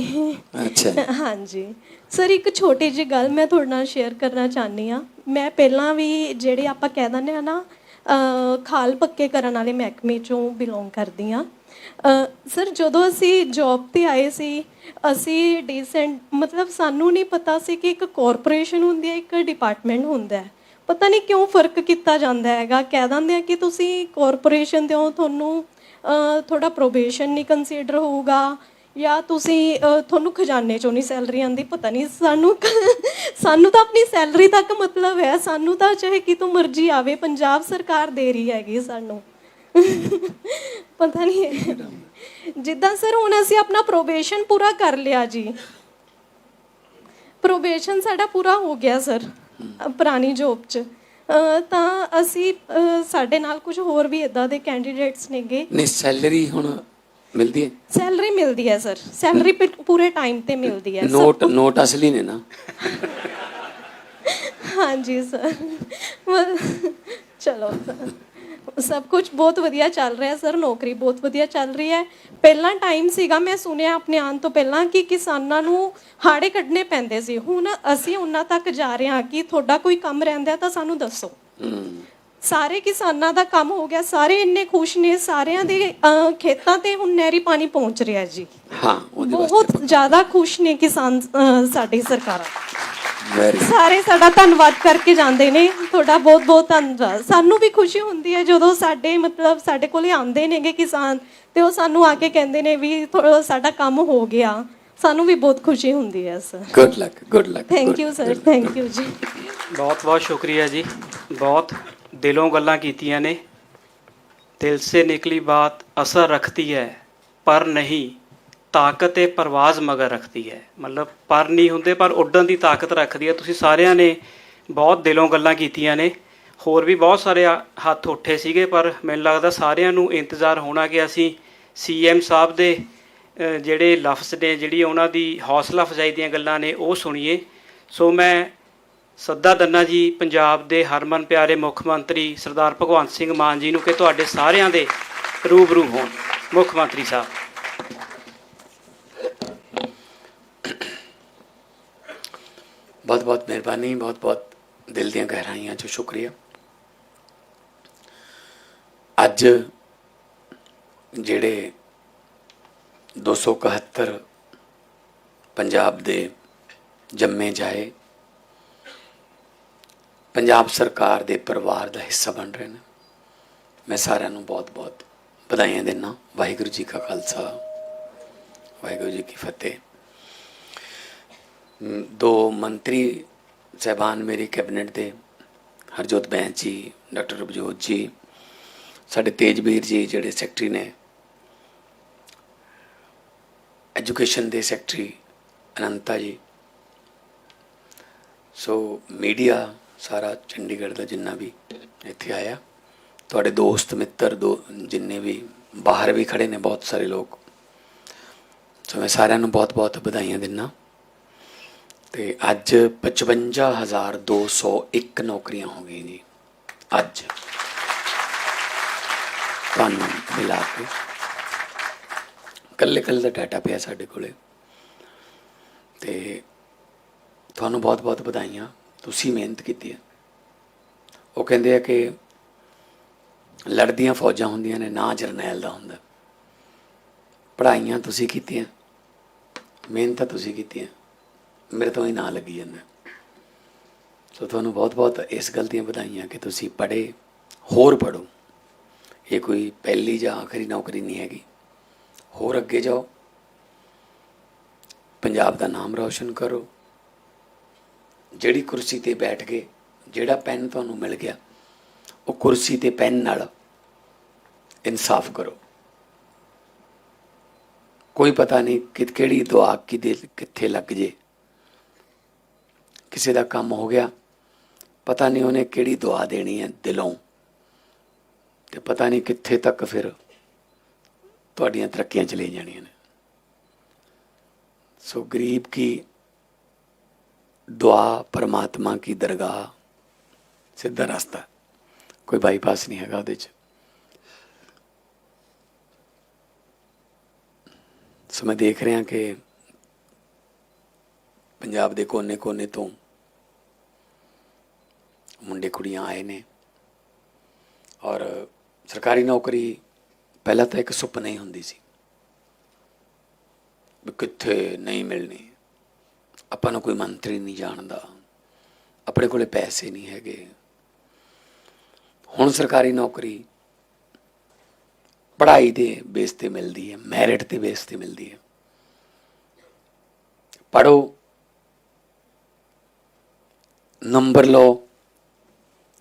ਅੱਛਾ। ਹਾਂਜੀ। ਸਰ ਇੱਕ ਛੋਟੀ ਜਿਹੀ ਗੱਲ ਮੈਂ ਤੁਹਾਡੇ ਨਾਲ ਸ਼ੇਅਰ ਕਰਨਾ ਚਾਹਨੀ ਆ ਮੈਂ ਪਹਿਲਾਂ ਵੀ ਜਿਹੜੇ ਆਪਾਂ ਕਹਿ ਦਿੰਦੇ ਆ ਨਾ ਖਾਲ ਪੱਕੇ ਕਰਨ ਵਾਲੇ ਮਹਿਕਮੇ ਚੋਂ ਬਿਲੋਂਗ ਕਰਦੀ ਆ ਸਰ ਜਦੋਂ ਅਸੀਂ ਜੌਬ ਤੇ ਆਏ ਸੀ, ਅਸੀਂ ਡੀਸੈਂਟ ਮਤਲਬ ਸਾਨੂੰ ਨਹੀਂ ਪਤਾ ਸੀ ਕਿ ਇੱਕ ਕਾਰਪੋਰੇਸ਼ਨ ਹੁੰਦੀ ਹੈ, ਇੱਕ ਡਿਪਾਰਟਮੈਂਟ ਹੁੰਦਾ ਹੈ। ਪਤਾ ਨਹੀਂ ਕਿਉਂ ਫ਼ਰਕ ਕੀਤਾ ਜਾਂਦਾ ਹੈਗਾ। ਕਹਿ ਦਿੰਦੇ ਆ ਕਿ ਤੁਸੀਂ ਕਾਰਪੋਰੇਸ਼ਨ ਦੇ ਹੋ ਤੁਹਾਨੂੰ ਥੋੜਾ ਪ੍ਰੋਬੇਸ਼ਨ ਨਹੀਂ ਕੰਸੀਡਰ ਹੋਊਗਾ। ਜਾਂ ਤੁਸੀਂ ਅਹ, ਤੁਹਾਨੂੰ ਖਜ਼ਾਨੇ ਚੋਂ ਨਹੀਂ ਸੈਲਰੀ ਆਂਦੀ ਪਤਾ ਨਹੀਂ ਸਾਨੂੰ ਸਾਨੂੰ ਤਾਂ ਆਪਣੀ ਸੈਲਰੀ ਤੱਕ ਮਤਲਬ ਹੈ ਸਾਨੂੰ ਤਾਂ ਚਾਹੇ ਕਿਤੋਂ ਮਰਜ਼ੀ ਆਵੇ ਪੰਜਾਬ ਸਰਕਾਰ ਦੇ ਰਹੀ ਹੈਗੀ ਸਾਨੂੰ। ਪਤਾ ਨਹੀਂ ਜਿੱਦਾਂ ਸਰ ਹੁਣ ਅਸੀਂ ਆਪਣਾ ਪ੍ਰੋਬੇਸ਼ਨ ਪੂਰਾ ਕਰ ਲਿਆ ਜੀ। ਪ੍ਰੋਬੇਸ਼ਨ ਸਾਡਾ ਪੂਰਾ ਹੋ ਗਿਆ ਸਰ ਅ, ਪੁਰਾਣੀ ਜੋਬ 'ਚ। ਅ, ਤਾਂ ਅਸੀਂ ਅ, ਸਾਡੇ ਨਾਲ ਕੁਝ ਹੋਰ ਵੀ ਇਦਾਂ ਦੇ ਕੈਂਡੀਡੇਟਸ ਨੇਗੇ। ਨਹੀਂ ਸੈਲਰੀ ਹੁਣ ਮਿਲਦੀ ਹੈ? ਸੈਲਰੀ ਮਿਲਦੀ ਹੈ ਸਰ। ਸੈਲਰੀ ਪੂਰੇ ਟਾਈਮ ਤੇ ਮਿਲਦੀ ਹੈ ਸਭ ਨੋਟ ਨੋਟ ਅਸਲੀ ਨੇ ਨਾ। ਹਾਂਜੀ ਸਰ। ਚਲੋ sir, ਸਭ ਕੁਝ ਬਹੁਤ ਵਧੀਆ ਚੱਲ ਰਿਹਾ ਸਰ। ਨੌਕਰੀ ਬਹੁਤ ਵਧੀਆ ਚੱਲ ਰਹੀ ਹੈ। ਪਹਿਲਾਂ ਟਾਈਮ ਸੀਗਾ ਮੈਂ ਸੁਣਿਆ ਆਪਣੇ ਆਉਣ ਤੋਂ ਪਹਿਲਾਂ ਕਿ ਕਿਸਾਨਾਂ ਨੂੰ ਹਾੜੇ ਕੱਢਣੇ ਪੈਂਦੇ ਸੀ। ਹੁਣ ਅਸੀਂ ਉਹਨਾਂ ਤੱਕ ਜਾ ਰਹੇ ਹਾਂ ਕਿ ਤੁਹਾਡਾ ਕੋਈ ਕੰਮ ਰਹਿੰਦਾ ਤਾਂ ਸਾਨੂੰ ਦੱਸੋ। ਹੂੰ। ਸਾਰੇ ਕਿਸਾਨਾਂ ਦਾ ਕੰਮ ਹੋ ਗਿਆ ਸਾਰੇ ਇੰਨੇ ਖੁਸ਼ ਨੇ ਸਾਰਿਆਂ ਦੇ ਅਹ, ਖੇਤਾਂ ਤੇ ਹੁਣ ਨਹਿਰੀ ਪਾਣੀ ਪਹੁੰਚ ਰਿਹਾ ਜੀ। ਹਾਂ ਉਹਦੇ ਬਹੁਤ ਜ਼ਿਆਦਾ ਖੁਸ਼ ਨੇ ਕਿਸਾਨ ਅਹ, ਸਾਡੀ ਸਰਕਾਰਾਂ। ਵੈਰੀ ਸਾਰੇ ਸਾਡਾ ਧੰਨਵਾਦ ਕਰਕੇ ਜਾਂਦੇ ਨੇ। ਤੁਹਾਡਾ ਬਹੁਤ ਬਹੁਤ ਧੰਨਵਾਦ। ਸਾਨੂੰ ਵੀ ਖੁਸ਼ੀ ਹੁੰਦੀ ਹੈ ਜਦੋਂ ਸਾਡੇ ਮਤਲਬ ਸਾਡੇ ਕੋਲੇ ਆਉਂਦੇ ਨੇਗੇ ਕਿਸਾਨ ਤੇ ਉਹ ਸਾਨੂੰ ਆ ਕੇ ਕਹਿੰਦੇ ਨੇ ਵੀ ਥੋੜਾ ਸਾਡਾ ਕੰਮ ਹੋ ਗਿਆ। ਸਾਨੂੰ ਵੀ ਬਹੁਤ ਖੁਸ਼ੀ ਹੁੰਦੀ ਹੈ sir. Good luck good luck thank you sir thank you ਜੀ। ਬਹੁਤ ਬਹੁਤ ਸ਼ੁਕਰੀਆ ਜੀ। ਬਹੁਤ ਦਿਲੋਂ ਗੱਲਾਂ ਕੀਤੀਆਂ ਨੇ। ਦਿਲ ਸੇ ਨਿਕਲੀ ਬਾਤ ਅਸਰ ਰੱਖਦੀ ਹੈ, ਪਰ ਨਹੀਂ, ਤਾਕਤ ਇਹ ਪਰਵਾਜ਼ ਮਗਰ ਰੱਖਦੀ ਹੈ। ਮਤਲਬ ਪਰ ਨਹੀਂ ਹੁੰਦੇ, ਪਰ ਉੱਡਣ ਦੀ ਤਾਕਤ ਰੱਖਦੀ ਹੈ। ਤੁਸੀਂ ਸਾਰਿਆਂ ਨੇ ਬਹੁਤ ਦਿਲੋਂ ਗੱਲਾਂ ਕੀਤੀਆਂ ਨੇ। ਹੋਰ ਵੀ ਬਹੁਤ ਸਾਰੇ ਹੱਥ ਉੱਠੇ ਸੀਗੇ, ਪਰ ਮੈਨੂੰ ਲੱਗਦਾ ਸਾਰਿਆਂ ਨੂੰ ਇੰਤਜ਼ਾਰ ਹੋਣਾ ਕਿ ਅਸੀਂ ਸੀਐਮ ਸਾਹਿਬ ਦੇ ਜਿਹੜੇ ਲਫ਼ਜ਼ ਨੇ, ਜਿਹੜੀ ਉਹਨਾਂ ਦੀ ਹੌਸਲਾ ਅਫਜ਼ਾਈ ਦੀਆਂ ਗੱਲਾਂ ਨੇ, ਉਹ ਸੁਣੀਏ। ਸੋ ਮੈਂ ਸੱਦਾ ਦੰਨਾ ਜੀ, ਪੰਜਾਬ ਦੇ ਹਰਮਨ ਪਿਆਰੇ ਮੁੱਖ ਮੰਤਰੀ ਸਰਦਾਰ ਭਗਵੰਤ ਸਿੰਘ ਮਾਨ ਜੀ ਨੂੰ ਕਿ ਤੁਹਾਡੇ ਸਾਰਿਆਂ ਦੇ ਰੂਬਰੂ ਹੋਣ, ਮੁੱਖ ਮੰਤਰੀ ਸਾਹਿਬ। ਬਹੁਤ ਬਹੁਤ ਮਿਹਰਬਾਨੀ, ਬਹੁਤ ਬਹੁਤ ਦਿਲ ਦੀਆਂ ਗਹਿਰਾਈਆਂ ਚੋਂ ਸ਼ੁਕਰੀਆ। ਅੱਜ ਜਿਹੜੇ 271 ਪੰਜਾਬ ਦੇ ਜੰਮੇ ਜਾਏ ਪੰਜਾਬ ਸਰਕਾਰ ਦੇ ਪਰਿਵਾਰ ਦਾ ਹਿੱਸਾ ਬਣ ਰਹੇ ਨੇ। ਮੈਂ ਸਾਰਿਆਂ ਨੂੰ ਬਹੁਤ ਬਹੁਤ ਵਧਾਈਆਂ ਦਿੰਦਾ ਵਾਹਿਗੁਰੂ ਜੀ ਕਾ ਖਾਲਸਾ, ਵਾਹਿਗੁਰੂ ਜੀ ਕੀ ਫਤਿਹ। ਦੋ ਮੰਤਰੀ ਸਹਿਬਾਨ ਮੇਰੀ ਕੈਬਨਿਟ ਦੇ, ਹਰਜੋਤ ਬੈਂਸ ਜੀ, ਡਾਕਟਰ ਰਬਜੋਤ ਜੀ, ਸਾਡੇ ਤੇਜਵੀਰ ਜੀ ਜਿਹੜੇ ਸੈਕਟਰੀ ਨੇ, ਐਜੂਕੇਸ਼ਨ ਦੇ ਸੈਕਟਰੀ ਅਨੰਤਾ ਜੀ। ਸੋ ਮੀਡੀਆ ਸਾਰਾ ਚੰਡੀਗੜ੍ਹ ਦਾ ਜਿੰਨਾ ਵੀ ਇੱਥੇ ਆਇਆ। ਤੁਹਾਡੇ ਦੋਸਤ, ਮਿੱਤਰ, ਦੋ ਜਿੰਨੇ ਵੀ ਬਾਹਰ ਵੀ ਖੜੇ ਨੇ ਬਹੁਤ ਸਾਰੇ ਲੋਕ। ਸੋ ਮੈਂ ਸਾਰਿਆਂ ਨੂੰ ਬਹੁਤ-ਬਹੁਤ ਵਧਾਈਆਂ ਦਿੰਦਾ ਤੇ ਅੱਜ 55201 ਨੌਕਰੀਆਂ ਹੋ ਗਈਆਂ ਜੀ। ਅੱਜ। ਤੁਹਾਨੂੰ ਮਿਲਾ ਕੇ। ਕੱਲੇ ਕੱਲੇ ਦਾ ਡਾਟਾ ਪਿਆ ਸਾਡੇ ਕੋਲੇ। ਤੇ ਤੁਹਾਨੂੰ ਬਹੁਤ-ਬਹੁਤ ਵਧਾਈਆਂ। ਤੁਸੀਂ ਮਿਹਨਤ ਕੀਤੀ ਹੈ। ਉਹ ਕਹਿੰਦੇ ਆ ਕਿ ਲੜਦੀਆਂ ਫੌਜਾਂ ਹੁੰਦੀਆਂ ਨੇ, ਨਾ ਜਰਨੈਲ ਦਾ ਹੁੰਦਾ। ਪੜ੍ਹਾਈਆਂ ਤੁਸੀਂ ਕੀਤੀਆਂ, ਮਿਹਨਤ ਤੁਸੀਂ ਕੀਤੀਆਂ, ਮੇਰੇ ਤੋਂ ਹੀ ਨਾ ਲੱਗੀ ਜਾਂਦਾ। ਸੋ ਤੁਹਾਨੂੰ ਬਹੁਤ-ਬਹੁਤ ਇਸ ਗੱਲ ਦੀਆਂ ਵਧਾਈਆਂ ਕਿ ਤੁਸੀਂ ਪੜ੍ਹੇ, ਹੋਰ ਪੜੋ ਇਹ ਕੋਈ ਪਹਿਲੀ ਜਾਂ ਆਖਰੀ ਨੌਕਰੀ ਨਹੀਂ ਹੈਗੀ। ਹੋਰ ਅੱਗੇ ਜਾਓ। ਪੰਜਾਬ ਦਾ ਨਾਮ ਰੌਸ਼ਨ ਕਰੋ। ਜਿਹੜੀ ਕੁਰਸੀ ਤੇ ਬੈਠ ਗਏ, ਜਿਹੜਾ ਪੈਨ ਤੁਹਾਨੂੰ ਮਿਲ ਗਿਆ, ਉਹ ਕੁਰਸੀ ਤੇ ਪੈਨ ਨਾਲ ਇਨਸਾਫ ਕਰੋ। ਕੋਈ ਪਤਾ ਨਹੀਂ ਕਿ ਕਿਹੜੀ ਦੁਆ ਕਿਦੇ, ਕਿੱਥੇ ਲੱਗ ਜੇ। ਕਿਸੇ ਦਾ ਕੰਮ ਹੋ ਗਿਆ, ਪਤਾ ਨਹੀਂ ਉਹਨੇ ਕਿਹੜੀ ਦੁਆ ਦੇਣੀ ਹੈ ਦਿਲੋਂ। ਤੇ ਪਤਾ ਨਹੀਂ ਕਿੱਥੇ ਤੱਕ ਫਿਰ ਤੁਹਾਡੀਆਂ ਤਰੱਕੀਆਂ ਚਲੇ ਜਾਣੀਆਂ ਨੇ। ਸੋ ਗਰੀਬ ਕੀ ਦੁਆ ਪਰਮਾਤਮਾ ਕੀ ਦਰਗਾਹ। ਸਿੱਧਾ ਰਸਤਾ। ਕੋਈ ਬਾਈਪਾਸ ਨਹੀਂ ਹੈਗਾ ਉਹਦੇ 'ਚ। ਸੋ ਮੈਂ ਦੇਖ ਰਿਹਾ ਕਿ ਪੰਜਾਬ ਦੇ ਕੋਨੇ-ਕੋਨੇ ਤੋਂ ਮੁੰਡੇ ਕੁੜੀਆਂ ਆਏ ਨੇ। ਔਰ ਸਰਕਾਰੀ ਨੌਕਰੀ ਪਹਿਲਾਂ ਤਾਂ ਇੱਕ ਸੁਪਨਾ ਹੀ ਹੁੰਦੀ ਸੀ। ਕਿੱਥੇ ਨਹੀਂ ਮਿਲਣੀ। ਆਪਾਂ ਨੂੰ ਕੋਈ ਮੰਤਰੀ ਨਹੀਂ ਜਾਣਦਾ। ਆਪਣੇ ਕੋਲੇ ਪੈਸੇ ਨਹੀਂ ਹੈਗੇ। ਹੁਣ ਸਰਕਾਰੀ ਨੌਕਰੀ ਪੜ੍ਹਾਈ ਦੇ ਬੇਸ ਤੇ ਮਿਲਦੀ ਹੈ ਮੈਰਿਟ ਦੇ ਬੇਸ ਤੇ ਮਿਲਦੀ ਹੈ। ਪੜੋ ਨੰਬਰ ਲਓ,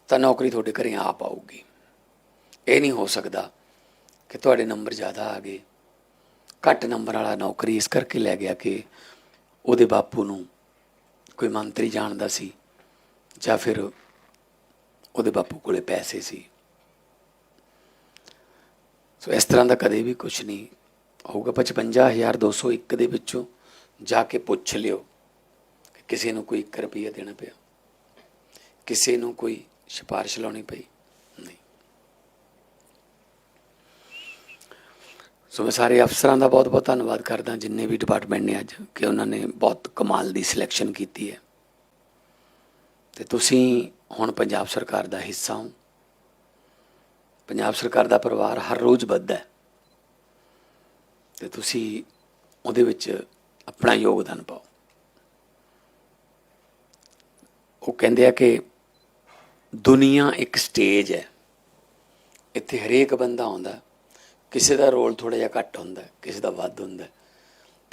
ਤਾਂ ਨੌਕਰੀ ਤੁਹਾਡੇ ਘਰੇ ਆ ਆਊਗੀ। ਇਹ ਨਹੀਂ ਹੋ ਸਕਦਾ ਕਿ ਤੁਹਾਡੇ ਨੰਬਰ ਜ਼ਿਆਦਾ ਆ ਗਏ। ਘੱਟ ਨੰਬਰ ਵਾਲਾ ਨੌਕਰੀ ਇਸ ਕਰਕੇ ਲੈ ਗਿਆ ਕਿ ਉਹਦੇ ਬਾਪੂ ਨੂੰ ਕੋਈ ਮੰਤਰੀ ਜਾਣਦਾ ਸੀ ਜਾਂ ਫਿਰ ਉਹਦੇ ਬਾਪੂ ਕੋਲੇ ਪੈਸੇ ਸੀ। ਸੋ ਇਸ ਤਰ੍ਹਾਂ ਦਾ ਕਦੇ ਵੀ ਕੁਝ ਨਹੀਂ ਹੋਊਗਾ। 55201 ਦੇ ਵਿੱਚੋਂ ਜਾ ਕੇ ਪੁੱਛ ਲਿਓ ਕਿਸੇ ਨੂੰ ਕੋਈ 1 ਰੁਪਈਆ ਦੇਣਾ ਪਿਆ, ਕਿਸੇ ਨੂੰ ਕੋਈ ਸਿਫਾਰਿਸ਼ ਲਾਉਣੀ ਪਈ ਨਹੀਂ ਸੋ ਮੈਂ ਸਾਰੇ ਅਫਸਰਾਂ ਦਾ ਬਹੁਤ ਬਹੁਤ ਧੰਨਵਾਦ ਕਰਦਾ, ਜਿੰਨੇ ਵੀ ਡਿਪਾਰਟਮੈਂਟ ਨੇ ਅੱਜ, ਕਿ ਉਹਨਾਂ ਨੇ ਬਹੁਤ ਕਮਾਲ ਦੀ ਸਿਲੈਕਸ਼ਨ ਕੀਤੀ ਹੈ। ਤੇ ਤੁਸੀਂ ਹੁਣ ਪੰਜਾਬ ਸਰਕਾਰ ਦਾ ਹਿੱਸਾ ਹੋ। ਪੰਜਾਬ ਸਰਕਾਰ ਦਾ ਪਰਿਵਾਰ ਹਰ ਰੋਜ਼ ਵੱਧਦਾ ਹੈ। ਤੇ ਤੁਸੀਂ ਉਹਦੇ ਵਿੱਚ ਆਪਣਾ ਯੋਗਦਾਨ ਪਾਓ। ਉਹ ਕਹਿੰਦੇ ਆ ਕਿ ਦੁਨੀਆ ਇੱਕ ਸਟੇਜ ਹੈ। ਇੱਥੇ ਹਰੇਕ ਬੰਦਾ ਆਉਂਦਾ। ਕਿਸੇ ਦਾ ਰੋਲ ਥੋੜਾ ਜਿਹਾ ਘੱਟ ਹੁੰਦਾ, ਕਿਸੇ ਦਾ ਵੱਧ ਹੁੰਦਾ,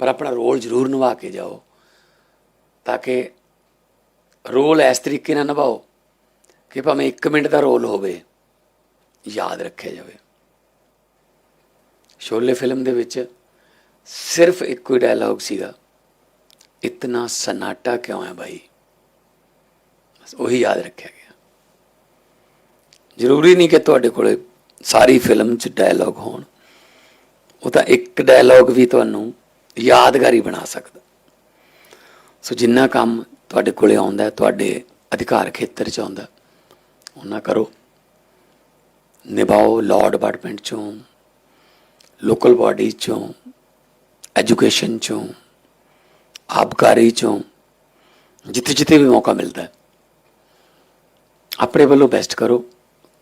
ਪਰ ਆਪਣਾ ਰੋਲ ਜ਼ਰੂਰ ਨਿਭਾ ਕੇ ਜਾਓ ਤਾਂ ਕਿ ਰੋਲ ਇਸ ਤਰੀਕੇ ਨਾਲ ਨਿਭਾਓ ਕਿ ਭਾਵੇਂ 1 ਮਿੰਟ ਦਾ ਰੋਲ ਹੋਵੇ, ਯਾਦ ਰੱਖਿਆ ਜਾਵੇ। ਸ਼ੋਲੇ ਫਿਲਮ ਦੇ ਵਿੱਚ ਸਿਰਫ ਇੱਕੋ ਹੀ ਡਾਇਲੌਗ ਸੀਗਾ, ਇਤਨਾ ਸਨਾਟਾ ਕਿਉਂ ਹੈ ਭਾਈ ਬਸ ਉਹੀ ਯਾਦ ਰੱਖਿਆ ਗਿਆ। ਜ਼ਰੂਰੀ ਨਹੀਂ ਕਿ ਤੁਹਾਡੇ ਕੋਲੇ ਸਾਰੀ ਫਿਲਮ 'ਚ ਡਾਇਲੌਗ ਹੋਣ। ਉਹ ਤਾਂ ਇੱਕ ਡਾਇਲੌਗ ਵੀ ਤੁਹਾਨੂੰ ਯਾਦਗਾਰੀ ਬਣਾ ਸਕਦਾ। ਸੋ ਜਿੰਨਾ ਕੰਮ ਤੁਹਾਡੇ ਕੋਲੇ ਆਉਂਦਾ, ਤੁਹਾਡੇ ਅਧਿਕਾਰ ਖੇਤਰ 'ਚ ਆਉਂਦਾ ਉਹਨਾਂ ਕਰੋ। ਨਿਭਾਓ ਲਾਅ ਡਿਪਾਰਟਮੈਂਟ 'ਚੋਂ ਲੋਕਲ ਬਾਡੀ 'ਚੋਂ ਐਜੂਕੇਸ਼ਨ 'ਚੋਂ, ਆਬਕਾਰੀ 'ਚੋਂ ਜਿੱਥੇ ਜਿੱਥੇ ਵੀ ਮੌਕਾ ਮਿਲਦਾ ਆਪਣੇ ਵੱਲੋਂ ਬੈਸਟ ਕਰੋ।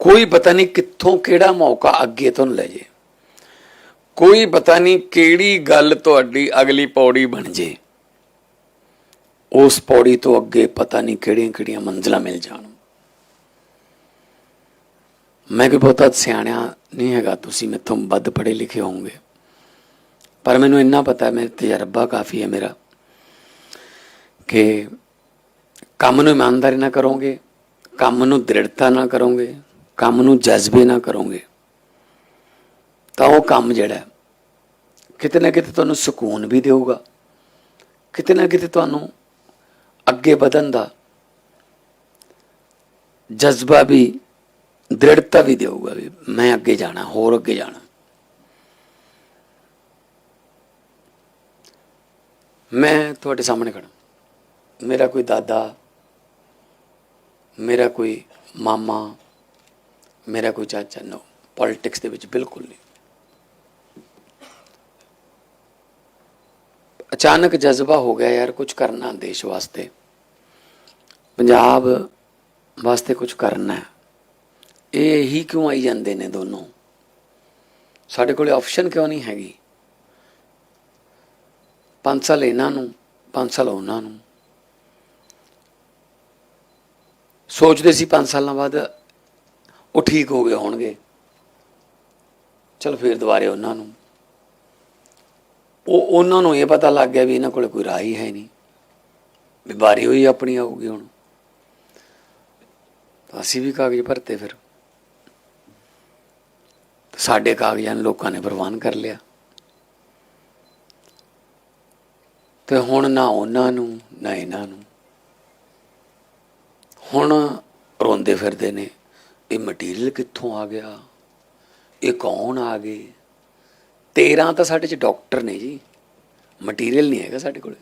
ਕੋਈ ਪਤਾ ਨਹੀਂ ਕਿੱਥੋਂ ਕਿਹੜਾ ਮੌਕਾ ਅੱਗੇ ਤੁਹਾਨੂੰ ਲੈ ਜੇ। ਕੋਈ ਪਤਾ ਨਹੀਂ ਕਿਹੜੀ ਗੱਲ ਤੁਹਾਡੀ ਅਗਲੀ ਪੌੜੀ ਬਣ ਜੇ। ਉਸ ਪੌੜੀ ਤੋਂ ਅੱਗੇ ਪਤਾ ਨਹੀਂ ਕਿਹੜੀਆਂ ਕਿਹੜੀਆਂ ਮੰਜ਼ਲਾਂ ਮਿਲ ਜਾਣ। ਮੈਂ ਕੋਈ ਬਹੁਤਾ ਸਿਆਣਿਆ ਨਹੀਂ ਹੈਗਾ, ਤੁਸੀਂ ਮੈਥੋਂ ਵੱਧ ਪੜ੍ਹੇ ਲਿਖੇ ਹੋਵੋਗੇ। ਪਰ ਮੈਨੂੰ ਇੰਨਾ ਪਤਾ ਹੈ ਮੇਰਾ ਤਜਰਬਾ ਕਾਫੀ ਹੈ ਮੇਰਾ, ਕਿ ਕੰਮ ਨੂੰ ਇਮਾਨਦਾਰੀ ਨਾਲ ਕਰੋਗੇ, ਕੰਮ ਨੂੰ ਦ੍ਰਿੜਤਾ ਨਾਲ ਕਰੋਗੇ ਕੰਮ ਨੂੰ ਜਜ਼ਬੇ ਨਾ ਕਰੋਗੇ, ਤਾਂ ਉਹ ਕੰਮ ਜਿਹੜਾ ਕਿਤੇ ਨਾ ਕਿਤੇ ਤੁਹਾਨੂੰ ਸਕੂਨ ਵੀ ਦੇਊਗਾ, ਕਿਤੇ ਨਾ ਕਿਤੇ ਤੁਹਾਨੂੰ ਅੱਗੇ ਵਧਣ ਦਾ ਜਜ਼ਬਾ ਵੀ, ਦ੍ਰਿੜਤਾ ਵੀ ਦੇਊਗਾ ਵੀ ਮੈਂ ਅੱਗੇ ਜਾਣਾ, ਹੋਰ ਅੱਗੇ ਜਾਣਾ। ਮੈਂ ਤੁਹਾਡੇ ਸਾਹਮਣੇ ਖੜਾ ਮੇਰਾ ਕੋਈ ਦਾਦਾ, ਮੇਰਾ ਕੋਈ ਮਾਮਾ ਮੇਰਾ ਕੋਈ ਚਾਚਾ ਨੋ ਪੋਲਿਟਿਕਸ ਦੇ ਵਿੱਚ ਬਿਲਕੁਲ ਨਹੀਂ। ਅਚਾਨਕ ਜਜ਼ਬਾ ਹੋ ਗਿਆ ਯਾਰ ਕੁਝ ਕਰਨਾ ਦੇਸ਼ ਵਾਸਤੇ। ਪੰਜਾਬ ਵਾਸਤੇ ਕੁਝ ਕਰਨਾ ਹੈ। ਇਹ ਹੀ ਕਿਉਂ ਆਈ ਜਾਂਦੇ ਨੇ ਦੋਨੋਂ? ਸਾਡੇ ਕੋਲੇ ਆਪਸ਼ਨ ਕਿਉਂ ਨਹੀਂ ਹੈਗੀ? 5 ਸਾਲ ਇਹਨਾਂ ਨੂੰ 5 ਸਾਲ ਉਹਨਾਂ ਨੂੰ। ਸੋਚਦੇ ਸੀ 5 ਸਾਲਾਂ ਬਾਅਦ ਉਹ ਠੀਕ ਹੋ ਗਏ ਹੋਣਗੇ। ਚਲ ਫਿਰ ਦੁਬਾਰੇ ਉਹਨਾਂ ਨੂੰ। ਉਹ ਉਹਨਾਂ ਨੂੰ ਇਹ ਪਤਾ ਲੱਗ ਗਿਆ ਵੀ ਇਹਨਾਂ ਕੋਲ ਕੋਈ ਰਾਹ ਹੀ ਹੈ ਨਹੀਂ। ਬਿਮਾਰੀ ਬਾਰੀ ਹੋਈ ਆਪਣੀ ਆਊਗੀ ਹੁਣ। ਅਸੀਂ ਵੀ ਕਾਗਜ਼ ਭਰਤੇ ਫਿਰ। ਸਾਡੇ ਕਾਗਜ਼ਾਂ ਨੂੰ ਲੋਕਾਂ ਨੇ ਪ੍ਰਵਾਨ ਕਰ ਲਿਆ। ਤੇ ਹੁਣ ਨਾ ਉਹਨਾਂ ਨੂੰ, ਨਾ ਇਹਨਾਂ ਨੂੰ। ਹੁਣ ਰੋਂਦੇ ਫਿਰਦੇ ਨੇ। ਇਹ ਮਟੀਰੀਅਲ ਕਿੱਥੋਂ ਆ ਗਿਆ? ਇਹ ਕੌਣ ਆ ਗਏ? 13 ਤਾਂ ਸਾਡੇ ਚ ਡਾਕਟਰ ਨੇ ਜੀ। ਮਟੀਰੀਅਲ ਨਹੀਂ ਹੈਗਾ ਸਾਡੇ ਕੋਲ।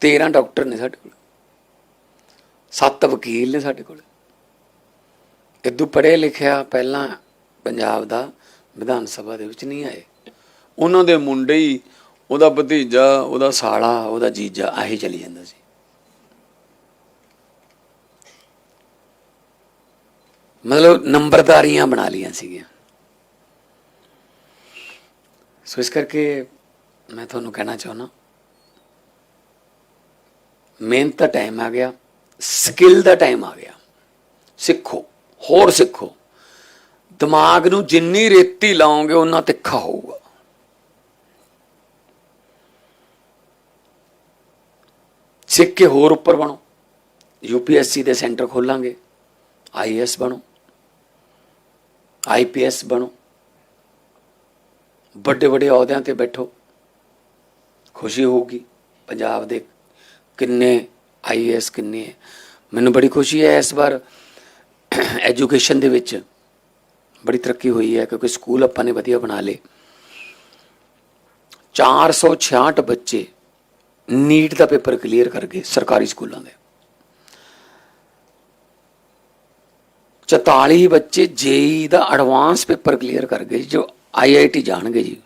13 ਡਾਕਟਰ ਨੇ ਸਾਡੇ ਕੋਲ। ਸੱਤ ਵਕੀਲ ਨੇ ਸਾਡੇ ਕੋਲ। ਇਦੋਂ ਪੜ੍ਹੇ ਲਿਖਿਆ ਪਹਿਲਾਂ ਪੰਜਾਬ ਦਾ, ਵਿਧਾਨ ਸਭਾ ਦੇ ਵਿੱਚ ਨਹੀਂ ਆਏ। ਉਹਨਾਂ ਦੇ ਮੁੰਡੇ ਹੀ ਉਹਦਾ ਭਤੀਜਾ, ਉਹਦਾ ਸਾਲਾ, ਉਹਦਾ ਜੀਜਾ, ਆਹੀ ਚਲੀ ਜਾਂਦਾ ਸੀ। ਮਤਲਬ ਨੰਬਰਦਾਰੀਆਂ ਬਣਾ ਲੀਆਂ ਸੀਗੀਆਂ। ਸੋ ਇਸ ਕਰਕੇ ਮੈਂ ਤੁਹਾਨੂੰ ਕਹਿਣਾ ਚਾਹੁੰਦਾ, ਮਿਹਨਤ ਦਾ ਟਾਈਮ ਆ ਗਿਆ, ਸਕਿੱਲ ਦਾ ਟਾਈਮ ਆ ਗਿਆ। ਸਿੱਖੋ, ਹੋਰ ਸਿੱਖੋ। ਦਿਮਾਗ ਨੂੰ ਜਿੰਨੀ ਰੇਤੀ ਲਾਓਗੇ ਉਨਾ ਤਿੱਖਾ ਹੋਊਗਾ। ਸਿੱਖ ਕੇ ਹੋਰ ਉੱਪਰ ਬਣੋ। ਯੂਪੀਐਸਸੀ ਦੇ ਸੈਂਟਰ ਖੋਲਾਂਗੇ ਆਈਐਸ ਬਣੋ। ਆਈਪੀਐਸ ਬਣੋ। ਵੱਡੇ ਵੱਡੇ ਅਹੁਦਿਆਂ ਤੇ ਬੈਠੋ। ਖੁਸ਼ੀ ਹੋਊਗੀ। ਪੰਜਾਬ ਦੇ ਕਿੰਨੇ ਆਈਐਸ ਕਿੰਨੇ ਹੈ। ਮੈਨੂੰ ਬੜੀ ਖੁਸ਼ੀ ਹੈ ਇਸ ਵਾਰ ਐਜੂਕੇਸ਼ਨ ਦੇ ਵਿੱਚ। ਬੜੀ ਤਰੱਕੀ ਹੋਈ ਹੈ ਕਿਉਂਕਿ ਸਕੂਲ ਆਪਾਂ ਨੇ ਵਧੀਆ ਬਣਾ ਲਏ। 466 ਬੱਚੇ ਨੀਟ ਦਾ ਪੇਪਰ ਕਲੀਅਰ ਕਰ ਗਏ ਸਰਕਾਰੀ ਸਕੂਲਾਂ ਦੇ। 44 ਬੱਚੇ ਜੇਈ ਦਾ ਐਡਵਾਂਸ ਪੇਪਰ ਕਲੀਅਰ ਕਰ ਗਏ ਜੋ ਆਈਆਈਟੀ ਜਾਣਗੇ ਜੀ।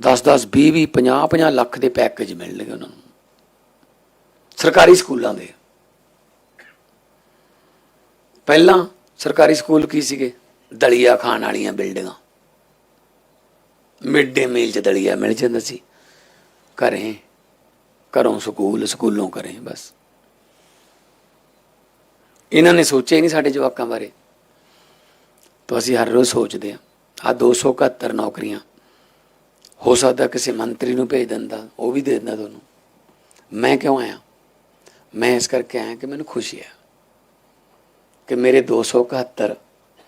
10 10 20 20 50 50 ਲੱਖ ਦੇ ਪੈਕੇਜ ਮਿਲਣਗੇ ਉਹਨਾਂ ਨੂੰ। ਸਰਕਾਰੀ ਸਕੂਲਾਂ ਦੇ। ਪਹਿਲਾਂ ਸਰਕਾਰੀ ਸਕੂਲ ਕੀ ਸੀਗੇ? ਦਲੀਆ ਖਾਣ ਵਾਲੀਆਂ ਬਿਲਡਿੰਗਾਂ। ਮਿਡ ਡੇ ਮੀਲ ਚ ਦਲੀਆ ਮਿਲ ਜਾਂਦਾ ਸੀ। ਘਰੇ, ਘਰੋਂ ਸਕੂਲ, ਸਕੂਲੋਂ ਕਰੇ ਬਸ। ਇਹਨਾਂ ਨੇ ਸੋਚਿਆ ਹੀ ਨਹੀਂ ਸਾਡੇ ਜਵਾਕਾਂ ਬਾਰੇ। ਤਾਂ ਅਸੀਂ ਹਰ ਰੋਜ਼ ਸੋਚਦੇ ਆ ਆ 271 ਨੌਕਰੀਆਂ, ਹੋ ਸਕਦਾ ਕਿਸੇ ਮੰਤਰੀ ਨੂੰ ਭੇਜ ਦਿੰਦਾ, ਉਹ ਵੀ ਦੇ ਦਿੰਦਾ ਤੁਹਾਨੂੰ। ਮੈਂ ਕਿਉਂ ਆਇਆ? ਮੈਂ ਇਸ ਕਰਕੇ ਆਇਆ ਕਿ ਮੈਨੂੰ ਖੁਸ਼ੀ ਹੈ ਕਿ ਮੇਰੇ 271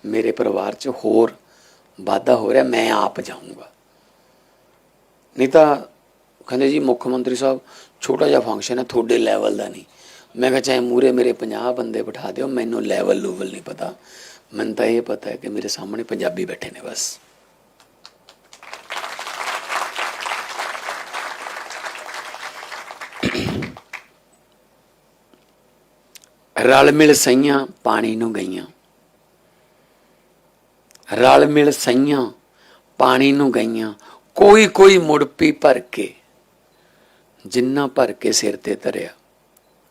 ਮੇਰੇ ਪਰਿਵਾਰ 'ਚ ਹੋਰ ਵਾਧਾ ਹੋ ਰਿਹਾ, ਮੈਂ ਆਪ ਜਾਊਂਗਾ। ਨਹੀਂ ਤਾਂ ਕਹਿੰਦੇ ਜੀ, ਮੁੱਖ ਮੰਤਰੀ ਸਾਹਿਬ, ਛੋਟਾ ਜਿਹਾ ਫੰਕਸ਼ਨ ਹੈ, ਤੁਹਾਡੇ ਲੈਵਲ ਦਾ ਨਹੀਂ। ਮੈਂ ਕਿਹਾ ਚਾਹੇ ਮੂਰੇ ਮੇਰੇ 50 ਬੰਦੇ ਬਿਠਾ ਦਿਓ, ਮੈਨੂੰ ਲੈਵਲ ਲੂਵਲ ਨਹੀਂ ਪਤਾ। ਮੈਨੂੰ ਤਾਂ ਇਹ ਪਤਾ ਹੈ ਕਿ ਮੇਰੇ ਸਾਹਮਣੇ ਪੰਜਾਬੀ ਬੈਠੇ ਨੇ ਬਸ। ਰਲ ਮਿਲ ਸਈਆਂ ਪਾਣੀ ਨੂੰ ਗਈਆਂ। ਰਲ ਮਿਲ ਸਈਆਂ ਪਾਣੀ ਨੂੰ ਗਈਆਂ। ਕੋਈ ਕੋਈ ਮੁੜ ਪੀ ਭਰ ਕੇ, ਜਿੰਨਾ ਭਰ ਕੇ ਸਿਰ ਤੇ ਧਰਿਆ।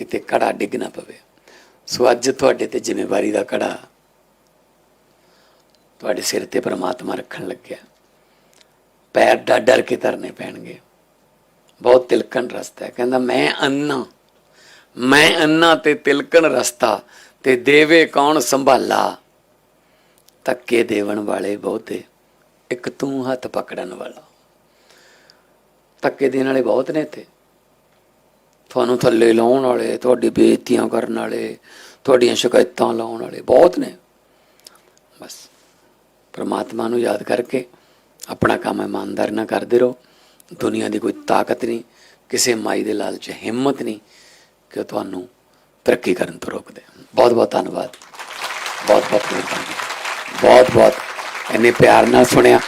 ਕਿਤੇ ਘੜਾ ਡਿੱਗ ਨਾ ਪਵੇ। ਸੋ ਅੱਜ ਤੁਹਾਡੇ ਤੇ ਜ਼ਿੰਮੇਵਾਰੀ ਦਾ ਘੜਾ ਤੁਹਾਡੇ ਸਿਰ ਤੇ ਪ੍ਰਮਾਤਮਾ ਰੱਖਣ ਲੱਗਿਆ। ਪੈਰ ਡਰ ਡਰ ਕੇ ਧਰਨੇ ਪੈਣਗੇ। ਬਹੁਤ ਤਿਲਕਣ ਰਸਤਾ ਹੈ। ਕਹਿੰਦਾ, ਮੈਂ ਅੰਨਾ ਮੈਂ ਅੰਨਾ ਤੇ ਤਿਲਕਣ ਰਸਤਾ, ਤੇ ਦੇਵੇ ਕੌਣ ਸੰਭਾਲਾ? ਧੱਕੇ ਦੇਵਣ ਵਾਲੇ ਬਹੁਤੇ, ਇੱਕ ਤੂੰ ਹੱਥ ਪਕੜਨ ਵਾਲਾ। ਧੱਕੇ ਦੇਣ ਵਾਲੇ ਬਹੁਤ ਨੇ ਇੱਥੇ। ਤੁਹਾਨੂੰ ਥੱਲੇ ਲਾਉਣ ਵਾਲੇ, ਤੁਹਾਡੀ ਬੇਇੱਜ਼ਤੀਆਂ ਕਰਨ ਵਾਲੇ, ਤੁਹਾਡੀਆਂ ਸ਼ਿਕਾਇਤਾਂ ਲਾਉਣ ਵਾਲੇ ਬਹੁਤ ਨੇ। ਬਸ, ਪ੍ਰਮਾਤਮਾ ਨੂੰ ਯਾਦ ਕਰਕੇ ਆਪਣਾ ਕੰਮ ਇਮਾਨਦਾਰੀ ਨਾਲ ਕਰਦੇ ਰਹੋ। ਦੁਨੀਆ ਦੀ ਕੋਈ ਤਾਕਤ ਨਹੀਂ, ਕਿਸੇ ਮਾਈ ਦੇ ਲਾਲਚ, ਹਿੰਮਤ ਨਹੀਂ ਕਿ ਉਹ ਤੁਹਾਨੂੰ ਤਰੱਕੀ ਕਰਨ ਤੋਂ ਰੋਕਦੇ ਬਹੁਤ ਬਹੁਤ ਧੰਨਵਾਦ। ਬਹੁਤ ਬਹੁਤ ਮਿਹਰਬਾਨੀ। ਬਹੁਤ ਬਹੁਤ ਇੰਨੇ ਪਿਆਰ ਨਾਲ ਸੁਣਿਆ।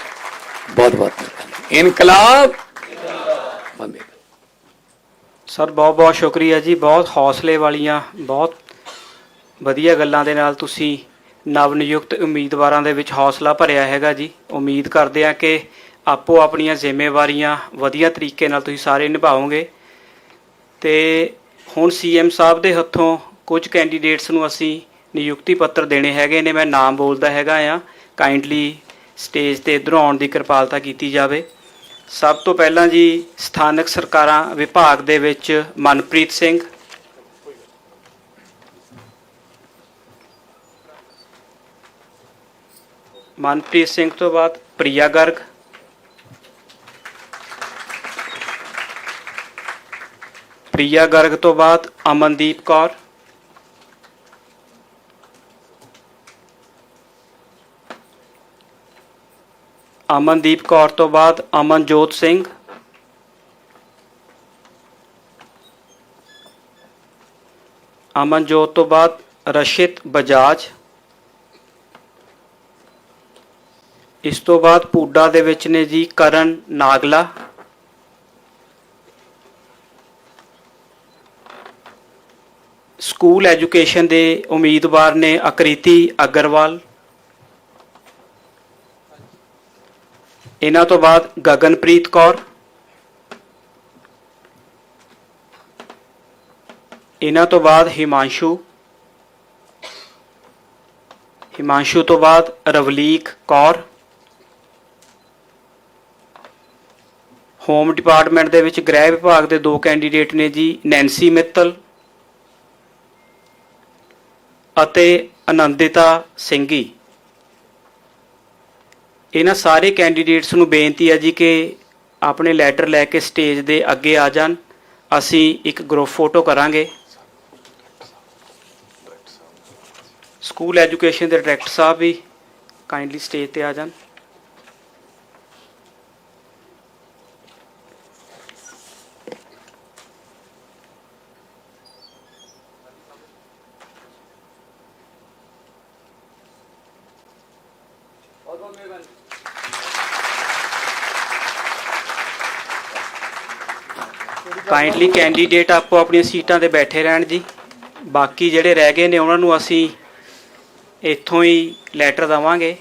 ਬਹੁਤ ਬਹੁਤ ਮਿਹਰਬਾਨੀ। ਇਨਕਲਾਬ! ਬੰਦੇ ਸਰ, ਬਹੁਤ ਬਹੁਤ ਸ਼ੁਕਰੀਆ ਜੀ। ਬਹੁਤ ਹੌਸਲੇ ਵਾਲੀਆਂ, ਬਹੁਤ ਵਧੀਆ ਗੱਲਾਂ ਦੇ ਨਾਲ ਤੁਸੀਂ ਨਵ ਨਿਯੁਕਤ ਉਮੀਦਵਾਰਾਂ ਦੇ ਵਿੱਚ ਹੌਸਲਾ ਭਰਿਆ ਹੈਗਾ ਜੀ। ਉਮੀਦ ਕਰਦੇ ਹਾਂ ਕਿ ਆਪੋ ਆਪਣੀਆਂ ਜ਼ਿੰਮੇਵਾਰੀਆਂ ਵਧੀਆ ਤਰੀਕੇ ਨਾਲ ਤੁਸੀਂ ਸਾਰੇ ਨਿਭਾਓਗੇ। ਤੇ ਹੁਣ ਸੀਐਮ ਸਾਹਿਬ ਦੇ ਹੱਥੋਂ ਕੁਝ ਕੈਂਡੀਡੇਟਸ ਨੂੰ ਅਸੀਂ ਨਿਯੁਕਤੀ ਪੱਤਰ ਦੇਣੇ ਹੈਗੇ ਨੇ। ਮੈਂ ਨਾਮ ਬੋਲਦਾ ਹੈਗਾ ਆ। ਕਾਈਂਡਲੀ ਸਟੇਜ ਤੇ ਇਧਰੋਂ ਆਉਣ ਦੀ ਕਿਰਪਾਲਤਾ ਕੀਤੀ ਜਾਵੇ। ਸਭ ਤੋਂ ਪਹਿਲਾਂ ਜੀ ਸਥਾਨਕ ਸਰਕਾਰਾਂ ਵਿਭਾਗ ਦੇ ਵਿੱਚ ਮਨਪ੍ਰੀਤ ਸਿੰਘ। ਮਨਪ੍ਰੀਤ ਸਿੰਘ ਤੋਂ ਬਾਅਦ ਪ੍ਰਿਆ ਗਰਗ। ਪ੍ਰਿਆ ਗਰਗ ਤੋਂ ਬਾਅਦ ਅਮਨਦੀਪ ਕੌਰ। ਅਮਨਦੀਪ ਕੌਰ ਤੋਂ ਬਾਅਦ ਅਮਨਜੋਤ ਸਿੰਘ। ਅਮਨਜੋਤ ਤੋਂ ਬਾਅਦ ਰਸ਼ਿਤ ਬਜਾਜ। ਇਸ ਤੋਂ ਬਾਅਦ ਪੂਡਾ ਦੇ ਵਿੱਚ ਨੇ ਜੀ ਕਰਨ ਨਾਗਲਾ। ਸਕੂਲ ਐਜੂਕੇਸ਼ਨ ਦੇ ਉਮੀਦਵਾਰ ਨੇ ਅਕ੍ਰਿਤੀ ਅਗਰਵਾਲ। ਇਹਨਾਂ ਤੋਂ ਬਾਅਦ ਗਗਨਪ੍ਰੀਤ ਕੌਰ। ਇਹਨਾਂ ਤੋਂ ਬਾਅਦ ਹਿਮਾਂਸ਼ੂ। ਹਿਮਾਂਸ਼ੂ ਤੋਂ ਬਾਅਦ ਰਵਲੀਕ ਕੌਰ। ਹੋਮ ਡਿਪਾਰਟਮੈਂਟ ਦੇ ਵਿੱਚ ਗ੍ਰਹਿ ਵਿਭਾਗ ਦੇ ਦੋ ਕੈਂਡੀਡੇਟ ਨੇ ਜੀ ਨੈਂਸੀ ਮਿੱਤਲ ਅਤੇ ਅਨੰਦਿਤਾ ਸਿੰਘੀ। ਇਹਨਾਂ ਸਾਰੇ ਕੈਂਡੀਡੇਟਸ ਨੂੰ ਬੇਨਤੀ ਹੈ ਜੀ ਕਿ ਆਪਣੇ ਲੈਟਰ ਲੈ ਕੇ ਸਟੇਜ ਦੇ ਅੱਗੇ ਆ ਜਾਣ। ਅਸੀਂ ਇੱਕ ਗਰੁੱਪ ਫੋਟੋ ਕਰਾਂਗੇ। ਸਕੂਲ ਐਜੂਕੇਸ਼ਨ ਦੇ ਡਾਇਰੈਕਟਰ ਸਾਹਿਬ ਵੀ ਕਾਈਂਡਲੀ ਸਟੇਜ ਤੇ ਆ ਜਾਣ। ਕਾਈਂਡਲੀ ਕੈਂਡੀਡੇਟ ਆਪੋ ਆਪਣੀਆਂ ਸੀਟਾਂ ਤੇ ਬੈਠੇ ਰਹਿਣ ਜੀ। ਬਾਕੀ ਜਿਹੜੇ ਰਹਿ ਗਏ ਨੇ, ਉਹਨਾਂ ਨੂੰ ਅਸੀਂ ਇੱਥੋਂ ਹੀ ਲੈਟਰ ਦਵਾਂਗੇ।